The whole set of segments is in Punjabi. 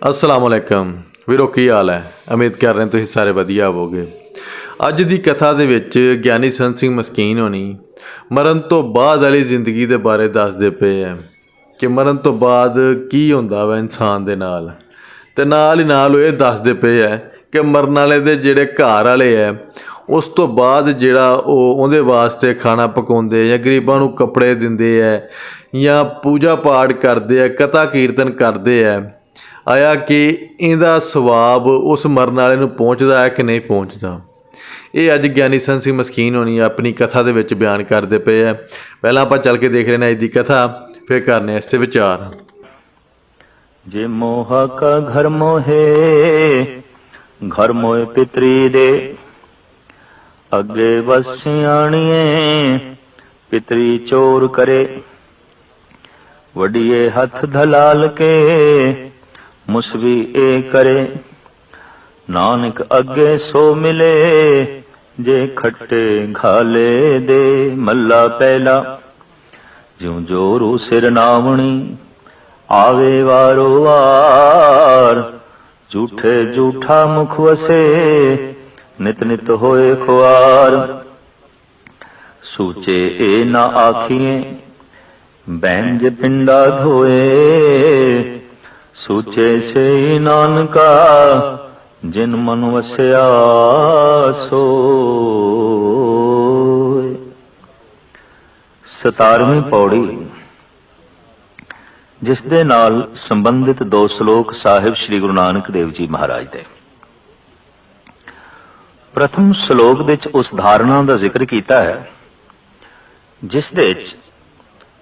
ਅਸਲਾਮ ਅਲੈਕਮ ਵੀਰੋ, ਕੀ ਹਾਲ ਹੈ? ਉਮੀਦ ਕਰ ਰਹੇ ਤੁਸੀਂ ਸਾਰੇ ਵਧੀਆ ਹੋਵੋਗੇ। ਅੱਜ ਦੀ ਕਥਾ ਦੇ ਵਿੱਚ ਗਿਆਨੀ ਸੰਤ ਸਿੰਘ ਮਸਕੀਨ ਹੋਣੀ ਮਰਨ ਤੋਂ ਬਾਅਦ ਵਾਲੀ ਜ਼ਿੰਦਗੀ ਦੇ ਬਾਰੇ ਦੱਸਦੇ ਪਏ ਹੈ ਕਿ ਮਰਨ ਤੋਂ ਬਾਅਦ ਕੀ ਹੁੰਦਾ ਵਾ ਇਨਸਾਨ ਦੇ ਨਾਲ। ਤੇ ਨਾਲ ਹੀ ਨਾਲ ਉਹ ਇਹ ਦੱਸਦੇ ਪਏ ਹੈ ਕਿ ਮਰਨ ਵਾਲੇ ਦੇ ਜਿਹੜੇ ਘਰ ਵਾਲੇ ਹੈ, ਉਸ ਤੋਂ ਬਾਅਦ ਜਿਹੜਾ ਉਹ ਉਹਦੇ ਵਾਸਤੇ ਖਾਣਾ ਪਕਾਉਂਦੇ ਜਾਂ ਗਰੀਬਾਂ ਨੂੰ ਕੱਪੜੇ ਦਿੰਦੇ ਹੈ ਜਾਂ ਪੂਜਾ ਪਾਠ ਕਰਦੇ ਹੈ ਕਥਾ ਕੀਰਤਨ ਕਰਦੇ ਹੈ ਆਇਆ ਕਿ ਇਹਦਾ ਸਵਾਬ ਉਸ ਮਰਨ ਵਾਲੇ ਨੂੰ ਪਹੁੰਚਦਾ ਹੈ ਕਿ ਨਹੀਂ ਪਹੁੰਚਦਾ। ਇਹ ਅੱਜ ਗਿਆਨੀ ਸੰਤ ਸਿੰਘ ਮਸਕੀਨ ਹੋਣੀ ਆਪਣੀ ਕਥਾ ਦੇ ਵਿੱਚ ਬਿਆਨ ਕਰਦੇ ਪਏ ਹੈ। ਪਹਿਲਾਂ ਆਪਾਂ ਚੱਲ ਕੇ ਦੇਖ ਰਹੇ ਹਾਂ ਅੱਜ ਦੀ ਕਥਾ, ਫਿਰ ਕਰਨੇ ਇਸ ਤੇ ਵਿਚਾਰ। ਜੇ ਮੋਹ ਕਾ ਘਰ ਮੋਹੇ, ਘਰ ਮੋਏ ਪਿਤਰੀ ਦੇ, ਅੱਗੇ ਵਸਿਆਣੀਏ ਪਿਤਰੀ ਚੋਰ ਕਰੇ, ਵਡੀਏ ਹੱਥ ਧਲਾਲ ਕੇ ਮੁਸਵੀ ਏ ਕਰੇ। ਨਾਨਕ ਅੱਗੇ ਸੋ ਮਿਲੇ, ਜੇ ਖੱਟੇ ਘਾਲੇ ਦੇ ਮੱਲਾ ਪਹਿਲਾ ਜਿਉ ਜੋਰੂ ਸਿਰ ਨਾਵਣੀ, ਆਵੇ ਵਾਰੋ ਵਾਰ। ਝੂਠੇ ਝੂਠਾ ਮੁਖ ਵਸੇ, ਨਿਤ ਨਿਤ ਹੋਏ ਖੁਆਰ। ਸੂਚੇ ਏ ਨਾ ਆਖੀਏ ਬੈਂਜ ਪਿੰਡਾ ਧੋਏ ਸੂਚੇ ਸੇ ਨਾਨਕਾ, ਜਿਨ ਮਨ ਵਸਿਆ ਸੋਏ। 17ਵੀਂ ਪੌੜੀ। ਜਿਸ ਦੇ ਨਾਲ ਸੰਬੰਧਿਤ ਦੋ ਸ਼ਲੋਕ ਸਾਹਿਬ ਸ੍ਰੀ ਗੁਰੂ ਨਾਨਕ ਦੇਵ ਜੀ ਮਹਾਰਾਜ ਦੇ। ਪ੍ਰਥਮ ਸ਼ਲੋਕ ਵਿੱਚ ਉਸ ਧਾਰਨਾ ਦਾ ਜ਼ਿਕਰ ਕੀਤਾ ਹੈ, ਜਿਸ ਦੇ ਵਿੱਚ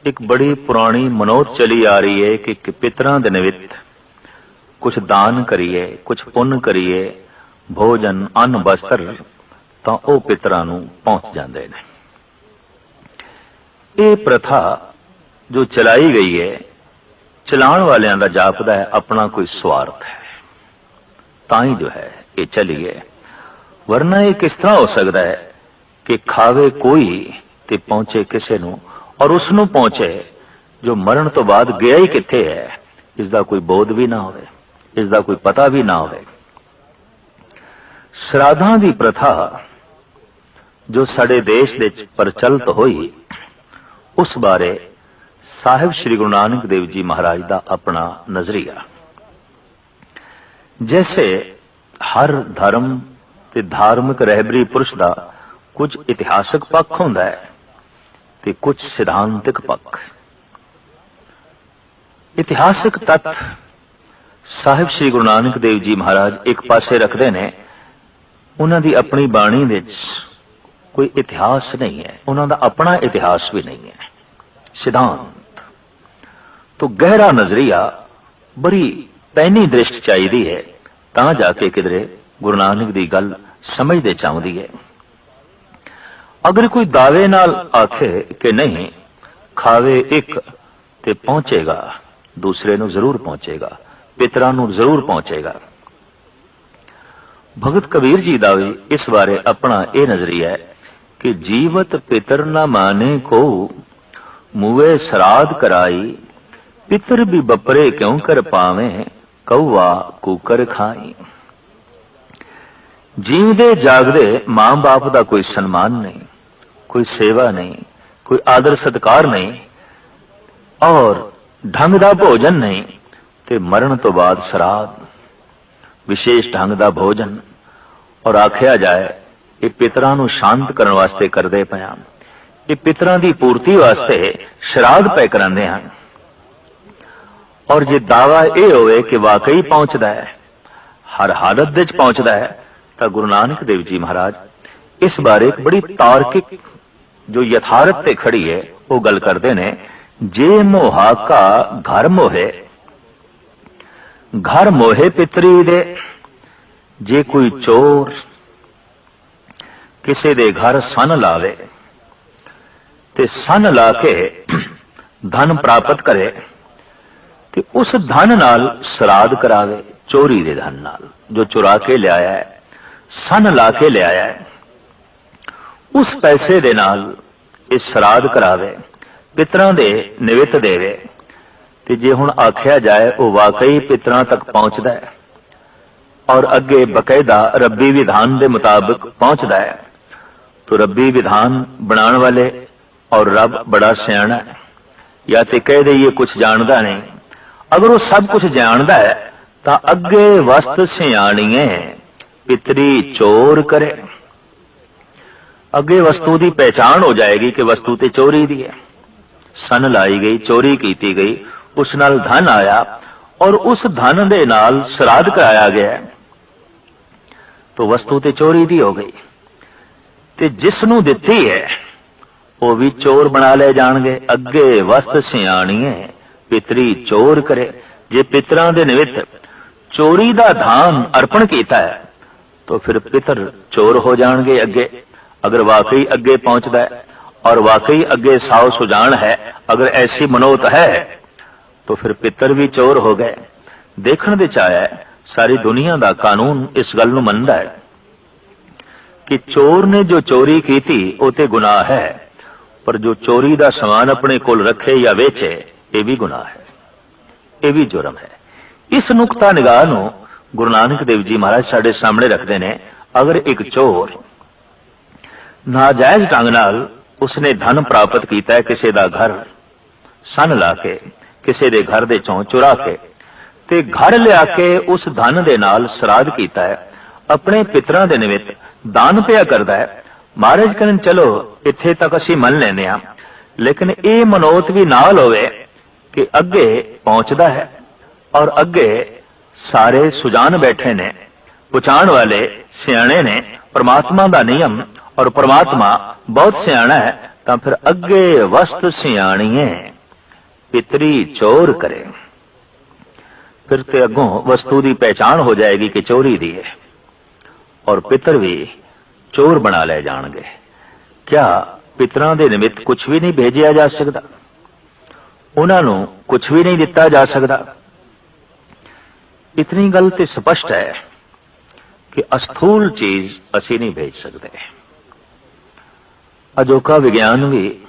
ਇੱਕ ਬੜੀ ਪੁਰਾਣੀ ਮਨੋਤ ਚਲੀ ਆ ਰਹੀ ਹੈ ਕਿ ਪਿਤਰਾਂ ਦੇ ਨਿਵਿਤ ਕੁਛ ਦਾਨ ਕਰੀਏ, ਕੁਛ ਪੁੰਨ ਕਰੀਏ, ਭੋਜਨ ਅੰਨ ਵਸਤਰ ਤਾਂ ਉਹ ਪਿਤਰਾਂ ਨੂੰ ਪਹੁੰਚ ਜਾਂਦੇ ਨੇ। ਇਹ ਪ੍ਰਥਾ ਜੋ ਚਲਾਈ ਗਈ ਹੈ ਚਲਾਉਣ ਵਾਲਿਆਂ ਦਾ ਜਾਪਦਾ ਹੈ, ਆਪਣਾ ਕੋਈ ਸਵਾਰਥ ਹੈ। ਤਾਂ ਹੀ ਜੋ ਹੈ, ਇਹ ਚਲੀ ਹੈ ਵਰਨਾ ਇਹ ਕਿਸ ਤਰ੍ਹਾਂ ਹੋ ਸਕਦਾ ਹੈ ਕਿ ਖਾਵੇ ਕੋਈ ਤੇ ਪਹੁੰਚੇ ਕਿਸੇ ਨੂੰ, ਔਰ ਉਸ ਨੂੰ ਪਹੁੰਚੇ ਜੋ ਮਰਨ ਤੋਂ ਬਾਅਦ ਗਿਆ ਹੀ ਕਿੱਥੇ ਹੈ, ਇਸ ਦਾ ਕੋਈ ਬੋਧ ਵੀ ਨਾ ਹੋਵੇ। ਇਸ ਦਾ ਕੋਈ ਪਤਾ ਵੀ ਨਾ ਹੋਵੇ। ਸ਼ਰਾਧਾਂ ਦੀ ਪ੍ਰਥਾ ਜੋ ਸਾਡੇ ਦੇਸ਼ ਵਿੱਚ ਪ੍ਰਚਲਿਤ ਹੋਈ, ਉਸ ਬਾਰੇ ਸਾਹਿਬ ਸ੍ਰੀ ਗੁਰੂ ਨਾਨਕ ਦੇਵ ਜੀ ਮਹਾਰਾਜ ਦਾ ਆਪਣਾ ਨਜ਼ਰੀਆ। ਜੈਸੇ ਹਰ ਧਰਮ ਤੇ ਧਾਰਮਿਕ ਰਹਿਬਰੀ ਪੁਰਸ਼ ਦਾ ਕੁਝ ਇਤਿਹਾਸਕ ਪੱਖ ਹੁੰਦਾ ਹੈ ਤੇ ਕੁਝ ਸਿਧਾਂਤਿਕ ਪੱਖ। ਇਤਿਹਾਸਕ ਤੱਥ ਸਾਹਿਬ ਸ੍ਰੀ ਗੁਰੂ ਨਾਨਕ ਦੇਵ ਜੀ ਮਹਾਰਾਜ ਇੱਕ ਪਾਸੇ ਰੱਖਦੇ ਨੇ, ਉਹਨਾਂ ਦੀ ਆਪਣੀ ਬਾਣੀ ਵਿੱਚ ਕੋਈ ਇਤਿਹਾਸ ਨਹੀਂ ਹੈ, ਉਹਨਾਂ ਦਾ ਆਪਣਾ ਇਤਿਹਾਸ ਵੀ ਨਹੀਂ ਹੈ। ਸਿਧਾਂਤ ਤੋਂ ਗਹਿਰਾ ਨਜ਼ਰੀਆ ਬੜੀ ਪੈਨੀ ਦ੍ਰਿਸ਼ਟ ਚਾਹੀਦੀ ਹੈ, ਤਾਂ ਜਾ ਕੇ ਕਿਧਰੇ ਗੁਰੂ ਨਾਨਕ ਦੀ ਗੱਲ ਸਮਝਦੇ ਚਾਹੁੰਦੀ ਹੈ। ਅਗਰ ਕੋਈ ਦਾਅਵੇ ਨਾਲ ਆਖੇ ਕਿ ਨਹੀਂ, ਖਾਵੇ ਇੱਕ ਤੇ ਪਹੁੰਚੇਗਾ, ਦੂਸਰੇ ਨੂੰ ਜ਼ਰੂਰ ਪਹੁੰਚੇਗਾ ਪਿਤਰਾਂ ਨੂੰ ਜ਼ਰੂਰ ਪਹੁੰਚੇਗਾ। ਭਗਤ ਕਬੀਰ ਜੀ ਦਾ ਵੀ ਇਸ ਬਾਰੇ ਆਪਣਾ ਇਹ ਨਜ਼ਰੀਆ ਹੈ ਕਿ ਜੀਵਤ ਪਿਤਰ ਨਾ ਮਾਨੇ ਕੋ ਮੂਵੇ ਸਰਾਧ ਕਰਾਈ, ਪਿਤਰ ਵੀ ਬਪਰੇ ਕਿਉਂ ਕਰ ਪਾਵੇਂ, ਕਉਆ ਕੂਕਰ ਖਾਈ। ਜੀਵਦੇ ਜਾਗਦੇ ਮਾਂ-ਬਾਪ ਦਾ ਕੋਈ ਸਨਮਾਨ ਨਹੀਂ, ਕੋਈ ਸੇਵਾ ਨਹੀਂ, ਕੋਈ ਆਦਰ ਸਤਕਾਰ ਨਹੀਂ, ਔਰ ਢੰਗ ਦਾ ਭੋਜਨ ਨਹੀਂ। ਤੇ ਮਰਨ ਤੋਂ ਬਾਅਦ ਸਰਾਧ, ਵਿਸ਼ੇਸ਼ ਢੰਗ ਦਾ ਭੋਜਨ, ਔਰ ਆਖਿਆ ਜਾਏ, ਇਹ ਪਿਤਰਾਂ ਨੂੰ ਸ਼ਾਂਤ ਕਰਨ ਵਾਸਤੇ ਕਰਦੇ ਪਿਆ ਇਹ ਪਿਤਰਾਂ ਦੀ ਪੂਰਤੀ ਵਾਸਤੇ ਸ਼ਰਾਧ ਪੈ ਕਰਾਉਂਦੇ ਹਨ ਔਰ ਜੇ ਦਾਵਾ ਇਹ ਹੋਵੇ ਕਿ ਵਾਕਈ ਪਹੁੰਚਦਾ ਹੈ, ਹਰ ਹਾਲਤ ਵਿੱਚ ਪਹੁੰਚਦਾ ਹੈ, ਤਾਂ ਗੁਰੂ ਨਾਨਕ ਦੇਵ ਜੀ ਮਹਾਰਾਜ, ਇਸ ਬਾਰੇ ਇੱਕ ਬੜੀ ਤਾਰਕਿਕ ਜੋ ਯਥਾਰਥ ਤੇ ਖੜੀ ਹੈ, ਉਹ ਗੱਲ ਕਰਦੇ ਨੇ, ਜੇ ਮੋਹਾ ਕਾ ਘਰ ਮੋਹੇ ਘਰ ਮੋਹੇ ਪਿਤਰੀ ਦੇ। ਜੇ ਕੋਈ ਚੋਰ ਕਿਸੇ ਦੇ ਘਰ ਸਨ ਲਾਵੇ ਤੇ ਸਨ ਲਾ ਕੇ ਧਨ ਪ੍ਰਾਪਤ ਕਰੇ ਤੇ ਉਸ ਧਨ ਨਾਲ ਸਰਾਧ ਕਰਾਵੇ, ਚੋਰੀ ਦੇ ਧਨ ਨਾਲ, ਜੋ ਚੁਰਾ ਕੇ ਲਿਆਇਆ ਹੈ, ਸਨ ਲਾ ਕੇ ਲਿਆਇਆ ਹੈ, ਉਸ ਪੈਸੇ ਦੇ ਨਾਲ ਇਹ ਸਰਾਧ ਕਰਾਵੇ, ਪਿਤਰਾਂ ਦੇ ਨਿਵਿਤ ਦੇਵੇ। ਤੇ ਜੇ ਹੁਣ ਆਖਿਆ ਜਾਏ, ਉਹ ਵਾਕਈ ਪਿਤਰਾਂ ਤੱਕ ਪਹੁੰਚਦਾ ਹੈ ਔਰ ਅੱਗੇ ਬਕਾਇਦਾ ਰੱਬੀ ਵਿਧਾਨ ਦੇ ਮੁਤਾਬਕ ਪਹੁੰਚਦਾ ਹੈ। ਤੋ ਰੱਬੀ ਵਿਧਾਨ ਬਣਾਉਣ ਵਾਲੇ ਔਰ ਰੱਬ ਬੜਾ ਸਿਆਣਾ ਹੈ। ਜਾਂ ਤੇ ਕਹਿ ਦਈਏ ਕੁਝ ਜਾਣਦਾ ਨਹੀਂ। ਅਗਰ ਉਹ ਸਭ ਕੁਝ ਜਾਣਦਾ ਹੈ, ਤਾਂ ਅੱਗੇ ਵਸਤ ਸਿਆਣੀਏ, ਪਿਤਰੀ ਚੋਰ ਕਰੇ। ਅੱਗੇ ਵਸਤੂ ਦੀ ਪਛਾਣ ਹੋ ਜਾਏਗੀ ਕਿ ਵਸਤੂ ਤੇ ਚੋਰੀ ਦੀ ਹੈ। ਸਨ ਲਾਈ ਗਈ, ਚੋਰੀ ਕੀਤੀ ਗਈ। ਉਸ ਨਾਲ ਧਨ ਆਇਆ ਔਰ ਉਸ ਧਨ ਦੇ ਨਾਲ ਸਰਾਧ ਕਰਾਇਆ ਗਿਆ। ਤਾਂ ਵਸਤੂ ਤੇ ਚੋਰੀ ਦੀ ਹੋ ਗਈ। ਤੇ ਜਿਸ ਨੂੰ ਦਿੱਤੀ ਹੈ, ਉਹ ਵੀ ਚੋਰ ਬਣਾ ਲਏ ਜਾਣਗੇ। ਅੱਗੇ ਵਸਤ ਸਿਆਣੀਏ, ਪਿਤਰੀ ਚੋਰ ਕਰੇ। ਜੇ ਪਿਤਰਾਂ ਦੇ ਨਿਮਿਤ ਚੋਰੀ ਦਾ ਧਾਮ ਅਰਪਣ ਕੀਤਾ ਹੈ, ਤਾਂ ਫਿਰ ਪਿਤਰ ਚੋਰ ਹੋ ਜਾਣਗੇ ਅੱਗੇ। ਅਗਰ ਵਾਕਈ ਅੱਗੇ ਪਹੁੰਚਦਾ ਹੈ ਔਰ ਵਾਕਈ ਅੱਗੇ ਸਾਉ ਸੁਜਾਨ ਹੈ, ਅਗਰ ਐਸੀ ਮਨੋਤ ਹੈ ਤਾਂ ਫਿਰ ਪਿਤਰ ਵੀ ਚੋਰ ਹੋ ਗਏ। ਦੇਖਣ ਦੇ ਚ ਆਇਆ ਸਾਰੀ ਦੁਨੀਆ ਦਾ ਕਾਨੂੰਨ ਇਸ ਗੱਲ ਨੂੰ ਮੰਨਦਾ ਹੈ ਕਿ ਚੋਰ ਨੇ ਜੋ ਚੋਰੀ ਕੀਤੀ, ਉਹ ਤੇ ਗੁਨਾਹ ਹੈ। ਪਰ ਜੋ ਚੋਰੀ ਦਾ ਸਮਾਨ ਆਪਣੇ ਕੋਲ ਰੱਖੇ ਜਾਂ ਵੇਚੇ, ਇਹ ਵੀ ਗੁਨਾਹ ਹੈ। ਇਹ ਵੀ ਜੁਰਮ ਹੈ। ਇਸ ਨੁਕਤਾ ਨਿਗਾਹ ਨੂੰ ਗੁਰੂ ਨਾਨਕ ਦੇਵ ਜੀ ਮਹਾਰਾਜ ਸਾਡੇ ਸਾਹਮਣੇ ਰੱਖਦੇ ਨੇ, ਅਗਰ ਇੱਕ ਚੋਰ ਨਾਜਾਇਜ਼ ਢੰਗ ਨਾਲ ਉਸਨੇ ਧਨ ਪ੍ਰਾਪਤ ਕੀਤਾ ਕਿਸੇ ਦਾ ਘਰ, ਸਨ ਲਾ ਕੇ ਕਿਸੇ ਦੇ ਘਰ ਦੇ ਚੋਂ ਚੁਰਾ ਕੇ ਤੇ ਘਰ ਲਿਆ ਕੇ ਉਸ ਧਨ ਦੇ ਨਾਲ ਸਰਾਧ ਕੀਤਾ ਹੈ। ਆਪਣੇ ਪਿਤਰਾਂ ਦੇ ਨਿਮਿਤ ਦਾਨ ਪਿਆ ਕਰਦਾ ਹੈ। ਮਹਾਰਾਜ ਕਹਿੰਦੇ ਚਲੋ, ਇੱਥੇ ਤੱਕ ਅਸੀਂ ਮੰਨ ਲੈਨੇ ਆ ਲੇਕਿਨ ਇਹ ਮਨੋਤ ਵੀ ਨਾਲ ਹੋਵੇ ਕਿ ਅੱਗੇ ਪਹੁੰਚਦਾ ਹੈ ਔਰ ਅੱਗੇ ਸਾਰੇ ਸੁਜਾਨ ਬੈਠੇ ਨੇ। ਪੁਚਾਣ ਵਾਲੇ ਸਿਆਣੇ ਨੇ। ਪਰਮਾਤਮਾ ਦਾ ਨਿਯਮ ਔਰ ਪਰਮਾਤਮਾ ਬਹੁਤ ਸਿਆਣਾ ਹੈ, ਤਾਂ ਫਿਰ ਅੱਗੇ ਵਸਤ ਸਿਆਣੀਏ ਪਿਤਰੀ ਚੋਰ ਕਰੇ। ਫਿਰ ਤੇ ਅੱਗੋਂ ਵਸਤੂ ਦੀ ਪਹਿਚਾਣ ਹੋ ਜਾਏਗੀ ਕਿ ਚੋਰੀ ਦੀ ਹੈ। ਔਰ ਪਿਤਰ ਵੀ ਚੋਰ ਬਣਾ ਲੈ ਜਾਣਗੇ। ਕਿਆ ਪਿਤਰਾਂ ਦੇ ਨਿਮਿਤ ਕੁਝ ਵੀ ਨਹੀਂ ਭੇਜਿਆ ਜਾ ਸਕਦਾ? ਉਹਨਾਂ ਨੂੰ ਕੁਝ ਵੀ ਨਹੀਂ ਦਿੱਤਾ ਜਾ ਸਕਦਾ। ਇਤਨੀ ਗੱਲ ਤੇ ਸਪਸ਼ਟ ਹੈ ਕਿ ਅਸਥੂਲ ਚੀਜ਼ ਅਸੀਂ ਨਹੀਂ ਭੇਜ ਸਕਦੇ। ਅਜੋਕਾ ਵਿਗਿਆਨ ਵੀ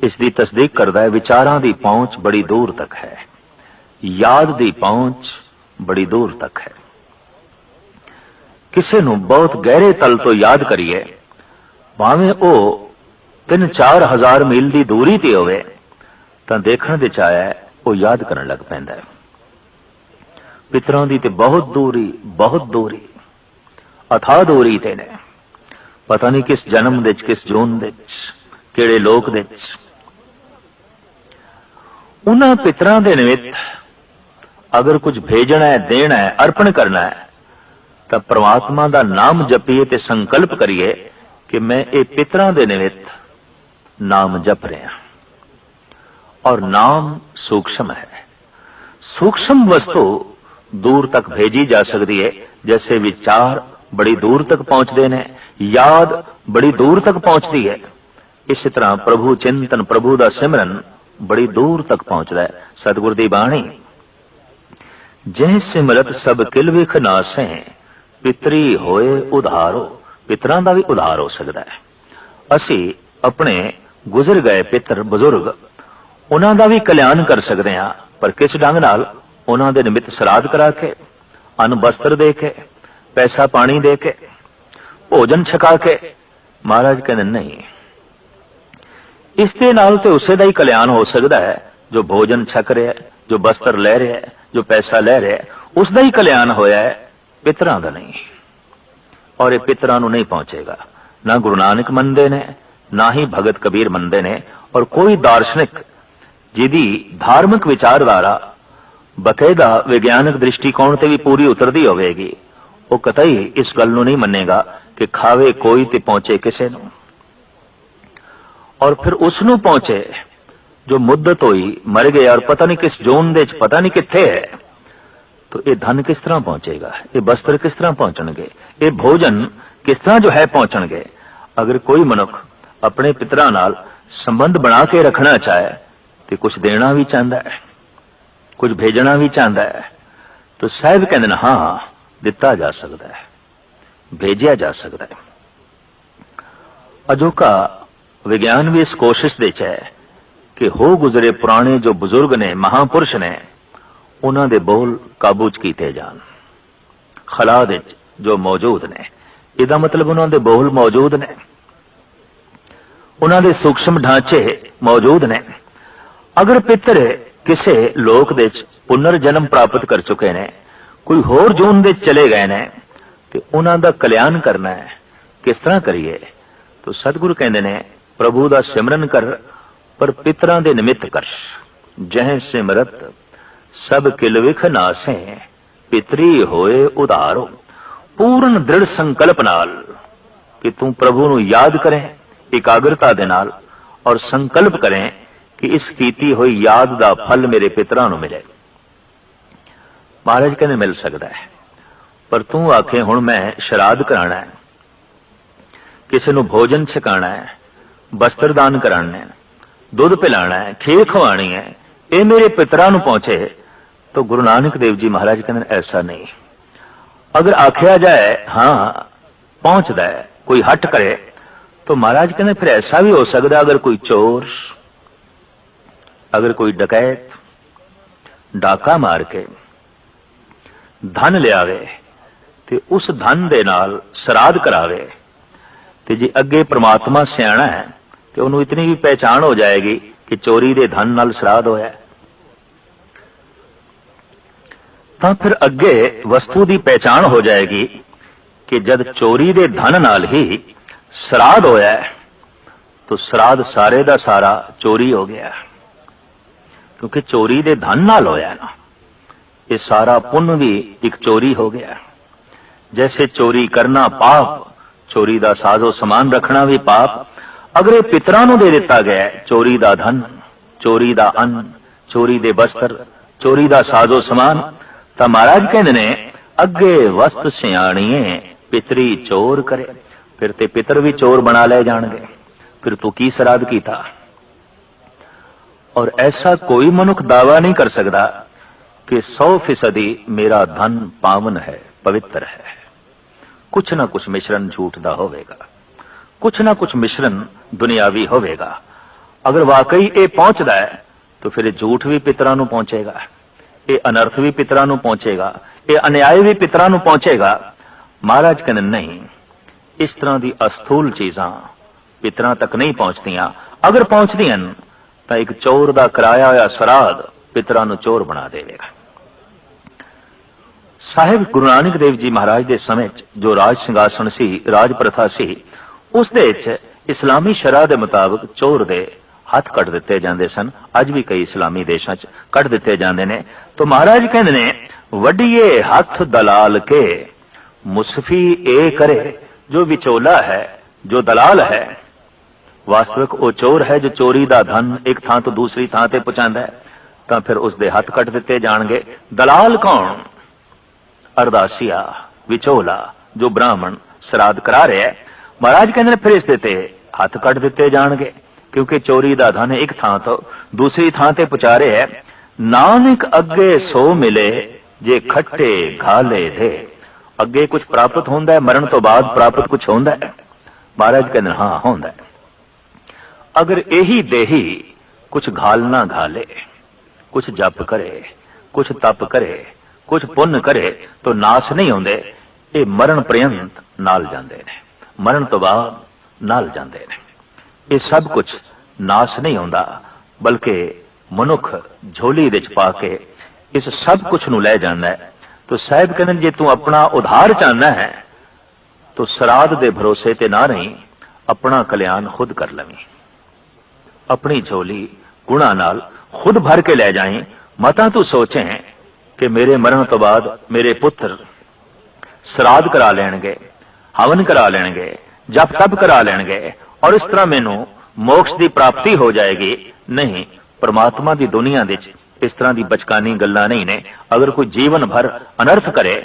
ਇਸ ਦੀ ਤਸਦੀਕ ਕਰਦਾ ਹੈ, ਵਿਚਾਰਾਂ ਦੀ ਪਹੁੰਚ ਬੜੀ ਦੂਰ ਤੱਕ ਹੈ। ਯਾਦ ਦੀ ਪਹੁੰਚ ਬੜੀ ਦੂਰ ਤੱਕ ਹੈ। ਕਿਸੇ ਨੂੰ ਬਹੁਤ ਗਹਿਰੇ ਤਲ ਤੋਂ ਯਾਦ ਕਰੀਏ, ਭਾਵੇਂ ਉਹ 3-4 ਹਜ਼ਾਰ ਮੀਲ ਦੀ ਦੂਰੀ ਤੇ ਹੋਵੇ, ਤਾਂ ਦੇਖਣ ਦੇ ਚ ਆਇਆ ਉਹ ਯਾਦ ਕਰਨ ਲੱਗ ਪੈਂਦਾ ਹੈ। ਪਿਤਰਾਂ ਦੀ ਤੇ ਬਹੁਤ ਦੂਰੀ ਬਹੁਤ ਦੂਰੀ ਅਥਾ ਦੂਰੀ ਤੇ ਨੇ। ਪਤਾ ਨਹੀਂ ਕਿਸ ਜਨਮ ਦੇ ਚ ਕਿਸ ਜੂਨ ਦੇ ਚ ਕਿਹੜੇ ਲੋਕ ਦੇ ਵਿੱਚ। ਉਹਨਾਂ ਪਿਤਰਾਂ ਦੇ ਨਿਮਿਤ ਅਗਰ ਕੁਝ ਭੇਜਣਾ ਹੈ, ਦੇਣਾ ਹੈ, ਅਰਪਣ ਕਰਨਾ ਹੈ, ਤਾਂ ਪ੍ਰਮਾਤਮਾ ਦਾ ਨਾਮ ਜਪੀਏ ਤੇ ਸੰਕਲਪ ਕਰੀਏ ਕਿ ਮੈਂ ਇਹ ਪਿਤਰਾਂ ਦੇ ਨਿਮਿਤ ਨਾਮ ਜਪ ਰਿਹਾ ਔਰ ਨਾਮ ਸੂਖਸ਼ਮ ਹੈ। ਸੂਖਸ਼ਮ ਵਸਤੂ ਦੂਰ ਤੱਕ ਭੇਜੀ ਜਾ ਸਕਦੀ ਹੈ, ਜੈਸੇ ਵਿਚਾਰ ਬੜੀ ਦੂਰ ਤੱਕ ਪਹੁੰਚਦੇ ਨੇ, ਯਾਦ ਬੜੀ ਦੂਰ ਤੱਕ ਪਹੁੰਚਦੀ ਹੈ। ਇਸੇ ਤਰ੍ਹਾਂ ਪ੍ਰਭੂ ਚਿੰਤਨ, ਪ੍ਰਭੂ ਦਾ ਸਿਮਰਨ ਬੜੀ ਦੂਰ ਤੱਕ ਪਹੁੰਚਦਾ ਹੈ। ਸਤਿਗੁਰ ਦੀ ਬਾਣੀ। ਜਿਹ ਸਿਮਰਤ ਸਭ ਕਿਲ ਵਿਖ ਨਾਸੈ ਪਿਤਰੀ ਹੋਏ ਉਧਾਰੋ। ਪਿਤਰਾਂ ਦਾ ਵੀ ਉਧਾਰ ਹੋ ਸਕਦਾ ਹੈ। ਅਸੀਂ ਆਪਣੇ ਗੁਜ਼ਰ ਗਏ ਪਿਤਰ, ਬਜ਼ੁਰਗ, ਉਹਨਾਂ ਦਾ ਵੀ ਕਲਿਆਣ ਕਰ ਸਕਦੇ ਹਾਂ, ਪਰ ਕਿਸ ਢੰਗ ਨਾਲ? ਉਹਨਾਂ ਦੇ ਨਿਮਿਤ ਸਰਾਧ ਕਰਾ ਕੇ, ਅਨ ਬਸਤਰ ਦੇ ਕੇ, ਪੈਸਾ ਪਾਣੀ ਦੇ ਕੇ, ਭੋਜਨ ਛਕਾ ਕੇ। ਮਹਾਰਾਜ ਕਹਿੰਦੇ, ਨਹੀਂ ਇਸ ਦੇ ਨਾਲ ਤੇ ਉਸੇ ਦਾ ਹੀ ਕਲਿਆਣ ਹੋ ਸਕਦਾ ਹੈ, ਜੋ ਭੋਜਨ ਛਕ ਰਿਹਾ ਹੈ, ਜੋ ਬਸਤਰ ਲੈ ਰਿਹਾ ਹੈ, ਜੋ ਪੈਸਾ ਲੈ ਰਿਹਾ ਹੈ, ਉਸ ਦਾ ਹੀ ਕਲਿਆਣ ਹੋਇਆ ਹੈ, ਪਿਤਰਾਂ ਦਾ ਨਹੀਂ। ਔਰ ਇਹ ਪਿਤਰਾਂ ਨੂੰ ਨਹੀਂ ਪਹੁੰਚੇਗਾ। ਨਾ ਗੁਰੂ ਨਾਨਕ ਮੰਨਦੇ ਨੇ, ਨਾ ਹੀ ਭਗਤ ਕਬੀਰ ਮੰਨਦੇ ਨੇ, ਔਰ ਕੋਈ ਦਾਰਸ਼ਨਿਕ ਜਿਹਦੀ ਧਾਰਮਿਕ ਵਿਚਾਰਧਾਰਾ ਬਕਾਇਦਾ ਵਿਗਿਆਨਕ ਦ੍ਰਿਸ਼ਟੀਕੋਣ ਤੇ ਵੀ ਪੂਰੀ ਉਤਰਦੀ ਹੋਵੇਗੀ, ਉਹ ਕਤਈ ਇਸ ਗੱਲ ਨੂੰ ਨਹੀਂ ਮੰਨੇਗਾ ਕਿ ਖਾਵੇ ਕੋਈ ਤੇ ਪਹੁੰਚੇ ਕਿਸੇ ਨੂੰ। ਔਰ ਫਿਰ ਉਸ ਨੂੰ ਪਹੁੰਚੇ ਜੋ ਮੁੱਦਤ ਹੋਈ ਮਰ ਗਿਆ ਔਰ ਪਤਾ ਨਹੀਂ ਕਿਸ ਜ਼ੋਨ ਦੇ ਚ ਪਤਾ ਨਹੀਂ ਕਿੱਥੇ ਹੈ ਤੋ ਇਹ ਧਨ ਕਿਸ ਤਰ੍ਹਾਂ ਪਹੁੰਚੇਗਾ ਇਹ ਬਸਤਰ ਕਿਸ ਤਰ੍ਹਾਂ ਪਹੁੰਚਣਗੇ ਇਹ ਭੋਜਨ ਕਿਸ ਤਰ੍ਹਾਂ ਜੋ ਹੈ ਪਹੁੰਚਣਗੇ ਅਗਰ ਕੋਈ ਮਨੁੱਖ ਆਪਣੇ ਪਿਤਰਾਂ ਨਾਲ ਸੰਬੰਧ ਬਣਾ ਕੇ ਰੱਖਣਾ ਚਾਹੇ ਤੇ ਕੁਝ ਦੇਣਾ ਵੀ ਚਾਹੁੰਦਾ ਹੈ ਕੁਝ ਭੇਜਣਾ ਵੀ ਚਾਹੁੰਦਾ ਹੈ ਤਾਂ ਸਾਹਿਬ ਕਹਿੰਦੇ ਨੇ ਹਾਂ ਦਿੱਤਾ ਜਾ ਸਕਦਾ ਹੈ ਭੇਜਿਆ ਜਾ ਸਕਦਾ ਹੈ ਅਜੋਕਾ ਵਿਗਿਆਨ ਵੀ ਇਸ ਕੋਸ਼ਿਸ਼ ਦੇ ਚ ਹੈ ਕਿ ਹੋ ਗੁਜ਼ਰੇ ਪੁਰਾਣੇ ਜੋ ਬਜ਼ੁਰਗ ਨੇ, ਮਹਾਪੁਰਸ਼ ਨੇ, ਉਹਨਾਂ ਦੇ ਬੋਲ ਕਾਬੂ ਚ ਕੀਤੇ ਜਾਣ। ਖਲਾ ਦੇ ਜੋ ਮੌਜੂਦ ਨੇ, ਇਹਦਾ ਮਤਲਬ ਉਹਨਾਂ ਦੇ ਬੋਲ ਮੌਜੂਦ ਨੇ। ਉਹਨਾਂ ਦੇ ਸੂਖਸ਼ਮ ਢਾਂਚੇ ਮੌਜੂਦ ਨੇ। ਅਗਰ ਪਿੱਤਰ ਕਿਸੇ ਲੋਕ ਦੇ ਵਿੱਚ ਪੁਨਰ ਜਨਮ ਪ੍ਰਾਪਤ ਕਰ ਚੁੱਕੇ ਨੇ, ਕੋਈ ਹੋਰ ਜੂਨ ਦੇ ਚਲੇ ਗਏ ਨੇ, ਤੇ ਉਹਨਾਂ ਦਾ ਕਲਿਆਣ ਕਰਨਾ ਹੈ। ਕਿਸ ਤਰ੍ਹਾਂ ਕਰੀਏ? ਤਾਂ ਸਤਿਗੁਰੂ ਕਹਿੰਦੇ ਨੇ ਪ੍ਰਭੂ ਦਾ ਸਿਮਰਨ ਕਰ, ਪਰ ਪਿਤਰਾਂ ਦੇ ਨਿਮਿਤ ਕਰ। ਜਹ ਸਿਮਰਤ, ਸਭ ਕਿਲ ਵਿਖ ਨਾਸੇ, ਪਿਤਰੀ ਹੋਏ ਉਧਾਰੋ। ਪੂਰਨ ਦ੍ਰਿੜ ਸੰਕਲਪ ਨਾਲ, ਕਿ ਤੂੰ ਪ੍ਰਭੂ ਨੂੰ ਯਾਦ ਕਰੇ, ਇਕਾਗਰਤਾ ਦੇ ਨਾਲ, ਔਰ ਸੰਕਲਪ ਕਰੇ, ਕਿ ਇਸ ਕੀਤੀ ਹੋਈ ਯਾਦ ਦਾ ਫਲ ਮੇਰੇ ਪਿਤਰਾਂ ਨੂੰ ਮਿਲੇ। ਮਹਾਰਾਜ ਕਹਿੰਦੇ, ਮਿਲ ਸਕਦਾ ਹੈ। ਪਰ ਤੂੰ ਆਖੇ, ਹੁਣ ਮੈਂ ਸ਼ਰਾਧ ਕਰਾਣਾ ਹੈ। ਕਿਸੇ ਨੂੰ ਭੋਜਨ ਛਕਾਣਾ ਹੈ। ਵਸਤਰ ਦਾਨ ਕਰਾਣਾ ਹੈ ਦੁੱਧ ਪਿਲਾਣਾ ਹੈ ਖੀਰ ਖਵਾਣੀ ਹੈ ਇਹ ਮੇਰੇ ਪਿਤਰਾਂ ਨੂੰ ਪਹੁੰਚੇ ਤਾਂ ਗੁਰੂ ਨਾਨਕ ਦੇਵ ਜੀ ਮਹਾਰਾਜ ਕਹਿੰਦੇ ਨੇ, ਐਸਾ ਨਹੀਂ। ਅਗਰ ਆਖਿਆ ਜਾਏ ਹਾਂ ਪਹੁੰਚਦਾ ਹੈ ਕੋਈ ਹਟ ਕਰੇ ਤਾਂ ਮਹਾਰਾਜ ਕਹਿੰਦੇ ਫਿਰ ਐਸਾ ਵੀ ਹੋ ਸਕਦਾ ਅਗਰ ਕੋਈ ਚੋਰ ਅਗਰ ਕੋਈ ਡਕੈਤ ਡਾਕਾ ਮਾਰ ਕੇ ਧਨ ਲਿਆਵੇ ਤੇ ਉਸ ਧਨ ਦੇ ਨਾਲ ਸਰਾਧ ਕਰਾਵੇ ਤੇ ਜੇ ਅੱਗੇ ਪ੍ਰਮਾਤਮਾ ਸਿਆਣਾ ਹੈ ਤੇ ਉਹਨੂੰ ਇਤਨੀ ਵੀ ਪਹਿਚਾਣ ਹੋ ਜਾਏਗੀ ਕਿ ਚੋਰੀ ਦੇ ਧਨ ਨਾਲ ਸਰਾਧ ਹੋਇਆ ਤਾਂ ਫਿਰ ਅੱਗੇ ਵਸਤੂ ਦੀ ਪਹਿਚਾਣ ਹੋ ਜਾਏਗੀ ਕਿ ਜਦ ਚੋਰੀ ਦੇ ਧਨ ਨਾਲ ਹੀ ਸਰਾਧ ਹੋਇਆ ਤਾਂ ਸਰਾਧ ਸਾਰੇ ਦਾ ਸਾਰਾ ਚੋਰੀ ਹੋ ਗਿਆ ਕਿਉਂਕਿ ਚੋਰੀ ਦੇ ਧਨ ਨਾਲ ਹੋਇਆ ਨਾ, ਇਹ ਸਾਰਾ ਪੁੰਨ ਵੀ ਇੱਕ ਚੋਰੀ ਹੋ ਗਿਆ ਜੈਸੇ ਚੋਰੀ ਕਰਨਾ ਪਾਪ, ਚੋਰੀ ਦਾ ਸਾਜ਼ੋ ਸਮਾਨ ਰੱਖਣਾ ਵੀ ਪਾਪ ਅਗਰ ਇਹ ਪਿਤਰਾਂ ਨੂੰ ਦੇ ਦਿੱਤਾ ਗਿਆ ਚੋਰੀ ਦਾ ਧਨ, ਚੋਰੀ ਦਾ ਅੰਨ, ਚੋਰੀ ਦੇ ਬਸਤਰ, ਚੋਰੀ ਦਾ ਸਾਜ਼ੋ ਸਮਾਨ। ਤਾਂ ਮਹਾਰਾਜ ਕਹਿੰਦੇ ਨੇ, ਅੱਗੇ ਵਸਤ ਸਿਆਣੀਏ, ਪਿਤਰੀ ਚੋਰ ਕਰੇ। ਫਿਰ ਤੇ ਪਿਤਰ ਵੀ ਚੋਰ ਬਣਾ ਲਏ ਜਾਣਗੇ। ਫਿਰ ਤੂੰ ਕੀ ਸਰਾਧ ਕੀਤਾ? ਔਰ ਐਸਾ ਕੋਈ ਮਨੁੱਖ ਦਾਵਾ ਨਹੀਂ ਕਰ ਸਕਦਾ ਕਿ 100% ਮੇਰਾ ਧਨ ਪਾਵਨ ਹੈ, ਪਵਿੱਤਰ ਹੈ। ਕੁਛ ਨਾ ਕੁਛ ਮਿਸ਼ਰਨ ਝੂਠ ਦਾ ਹੋਵੇਗਾ। ਕੁਛ ਨਾ ਕੁਛ ਮਿਸ਼ਰਨ ਦੁਨਿਆਵੀ ਹੋਵੇਗਾ। ਅਗਰ ਵਾਕਈ ਇਹ ਪਹੁੰਚਦਾ ਹੈ, ਤਾਂ ਫਿਰ ਇਹ ਝੂਠ ਵੀ ਪਿਤਰਾਂ ਨੂੰ ਪਹੁੰਚੇਗਾ, ਇਹ ਅਨਰਥ ਵੀ ਪਿਤਰਾਂ ਨੂੰ ਪਹੁੰਚੇਗਾ, ਇਹ ਅਨਿਆਏ ਵੀ ਪਿਤਰਾਂ ਨੂੰ ਪਹੁੰਚੇਗਾ। ਮਹਾਰਾਜ ਕਹਿੰਦੇ, ਨਹੀਂ, ਇਸ ਤਰ੍ਹਾਂ ਦੀ ਅਸਥੂਲ ਚੀਜ਼ਾਂ ਪਿਤਰਾਂ ਤੱਕ ਨਹੀਂ ਪਹੁੰਚਦੀਆਂ। ਅਗਰ ਪਹੁੰਚਦੀਆਂ ਤਾਂ ਇੱਕ ਚੋਰ ਦਾ ਕਰਾਇਆ ਹੋਇਆ ਸਰਾਧ ਪਿਤਰਾਂ ਨੂੰ ਚੋਰ ਬਣਾ ਦੇਵੇਗਾ। ਸਾਹਿਬ ਗੁਰੂ ਨਾਨਕ ਦੇਵ ਜੀ ਮਹਾਰਾਜ ਦੇ ਸਮੇਂ 'ਚ ਜੋ ਰਾਜ ਸਿੰਘਾਸਣ ਸੀ, ਰਾਜ ਪ੍ਰਥਾ ਸੀ, ਉਸ ਦੇ ਵਿੱਚ ਇਸਲਾਮੀ ਸ਼ਰੀਅਤ ਦੇ ਮੁਤਾਬਕ ਚੋਰ ਦੇ ਹੱਥ ਕੱਟ ਦਿੱਤੇ ਜਾਂਦੇ ਸਨ। ਅੱਜ ਵੀ ਕਈ ਇਸਲਾਮੀ ਦੇਸ਼ਾਂ 'ਚ ਕੱਟ ਦਿੱਤੇ ਜਾਂਦੇ ਨੇ। ਤਾਂ ਮਹਾਰਾਜ ਕਹਿੰਦੇ ਨੇ ਵੱਡੀਏ ਹੱਥ ਦਲਾਲ ਕੇ, ਮੁਸਫੀ ਇਹ ਕਰੇ। ਜੋ ਵਿਚੋਲਾ ਹੈ, ਜੋ ਦਲਾਲ ਹੈ, ਵਾਸਤਵਿਕ ਉਹ ਚੋਰ ਹੈ ਜੋ ਚੋਰੀ ਦਾ ਧਨ ਇੱਕ ਥਾਂ ਤੋਂ ਦੂਸਰੀ ਥਾਂ ਤੇ ਪਹੁੰਚਾਉਂਦਾ ਹੈ। ਤਾਂ ਫਿਰ ਉਸ ਦੇ ਹੱਥ ਕੱਟ ਦਿੱਤੇ ਜਾਣਗੇ। ਦਲਾਲ ਕੌਣ? ਅਰਦਾਸੀਆ ਵਿਚੋਲਾ, ਜੋ ਬ੍ਰਾਹਮਣ ਸਰਾਧ ਕਰਾ ਰਿਹਾ ਹੈ। ਮਹਾਰਾਜ ਕਹਿੰਦੇ ਨੇ, ਫਿਰ ਇਸ ਦੇ ਤੇ ਹੱਥ ਕੱਢ ਦਿੱਤੇ ਜਾਣਗੇ, ਕਿਉਂਕਿ ਚੋਰੀ ਦਾ ਧਨ ਇੱਕ ਥਾਂ ਤੋਂ ਦੂਸਰੀ ਥਾਂ ਤੇ ਪੁਚਾਰੇ ਹੈ। ਨਾਨਕ ਅੱਗੇ ਸੋ ਮਿਲੇ, ਜੇ ਖੱਟੇ ਘਾਲੇ ਦੇ। ਅੱਗੇ ਕੁਝ ਪ੍ਰਾਪਤ ਹੁੰਦਾ ਹੈ, ਮਰਨ ਤੋਂ ਬਾਅਦ ਪ੍ਰਾਪਤ ਕੁਝ ਹੁੰਦਾ ਹੈ। ਮਹਾਰਾਜ ਕਹਿੰਦੇ, ਹਾਂ, ਹੁੰਦਾ ਹੈ। ਅਗਰ ਇਹੀ ਦੇਹੀ ਕੁਝ ਘਾਲ ਨਾ ਘਾਲੇ ਕੁਝ ਜਪ ਕਰੇ ਕੁਝ ਤਪ ਕਰੇ ਕੁਝ ਪੁੰਨ ਕਰੇ, ਤਾਂ ਨਾਸ ਨਹੀਂ ਹੁੰਦੇ ਇਹ ਮਰਨ ਪ੍ਰਯੰਤ ਨਾਲ ਜਾਂਦੇ ਨੇ। ਮਰਨ ਤੋਂ ਬਾਅਦ ਨਾਲ ਜਾਂਦੇ ਨੇ। ਇਹ ਸਭ ਕੁਝ ਨਾਸ ਨਹੀਂ ਹੁੰਦਾ ਬਲਕਿ ਮਨੁੱਖ ਝੋਲੀ ਵਿੱਚ ਪਾ ਕੇ ਇਸ ਸਭ ਕੁਝ ਨੂੰ ਲੈ ਜਾਂਦਾ ਹੈ। ਤਾਂ ਸਾਹਿਬ ਕਹਿੰਦੇ ਨੇ, ਜੇ ਤੂੰ ਆਪਣਾ ਉਧਾਰ ਚਾਹਨਾ ਹੈ ਤਾਂ ਸਰਾਧ ਦੇ ਭਰੋਸੇ ਤੇ ਨਾ ਰਹੀਂ ਆਪਣਾ ਕਲਿਆਣ ਖੁਦ ਕਰ ਲਵੀਂ। ਆਪਣੀ ਝੋਲੀ ਗੁਣਾ ਨਾਲ ਖੁਦ ਭਰ ਕੇ ਲੈ ਜਾਏ ਮਤਾ ਤੂੰ ਸੋਚੇ ਕਿ ਮੇਰੇ ਮਰਨ ਤੋਂ ਬਾਅਦ ਮੇਰੇ ਪੁੱਤਰ ਸਰਾਧ ਕਰਾ ਲੈਣਗੇ ਹਵਨ ਕਰਾ ਲੈਣਗੇ। ਜਪ ਤਪ ਕਰਾ ਲੈਣਗੇ ਔਰ ਇਸ ਤਰ੍ਹਾਂ ਮੈਨੂੰ ਮੋਕਸ਼ ਦੀ ਪ੍ਰਾਪਤੀ ਹੋ ਜਾਏਗੀ। ਨਹੀਂ, ਪਰਮਾਤਮਾ ਦੀ ਦੁਨੀਆ ਵਿੱਚ ਇਸ ਤਰ੍ਹਾਂ ਦੀ ਬਚਕਾਨੀ ਗੱਲਾਂ ਨਹੀਂ ਨੇ। ਅਗਰ ਕੋਈ ਜੀਵਨ ਭਰ ਅਨਰਥ ਕਰੇ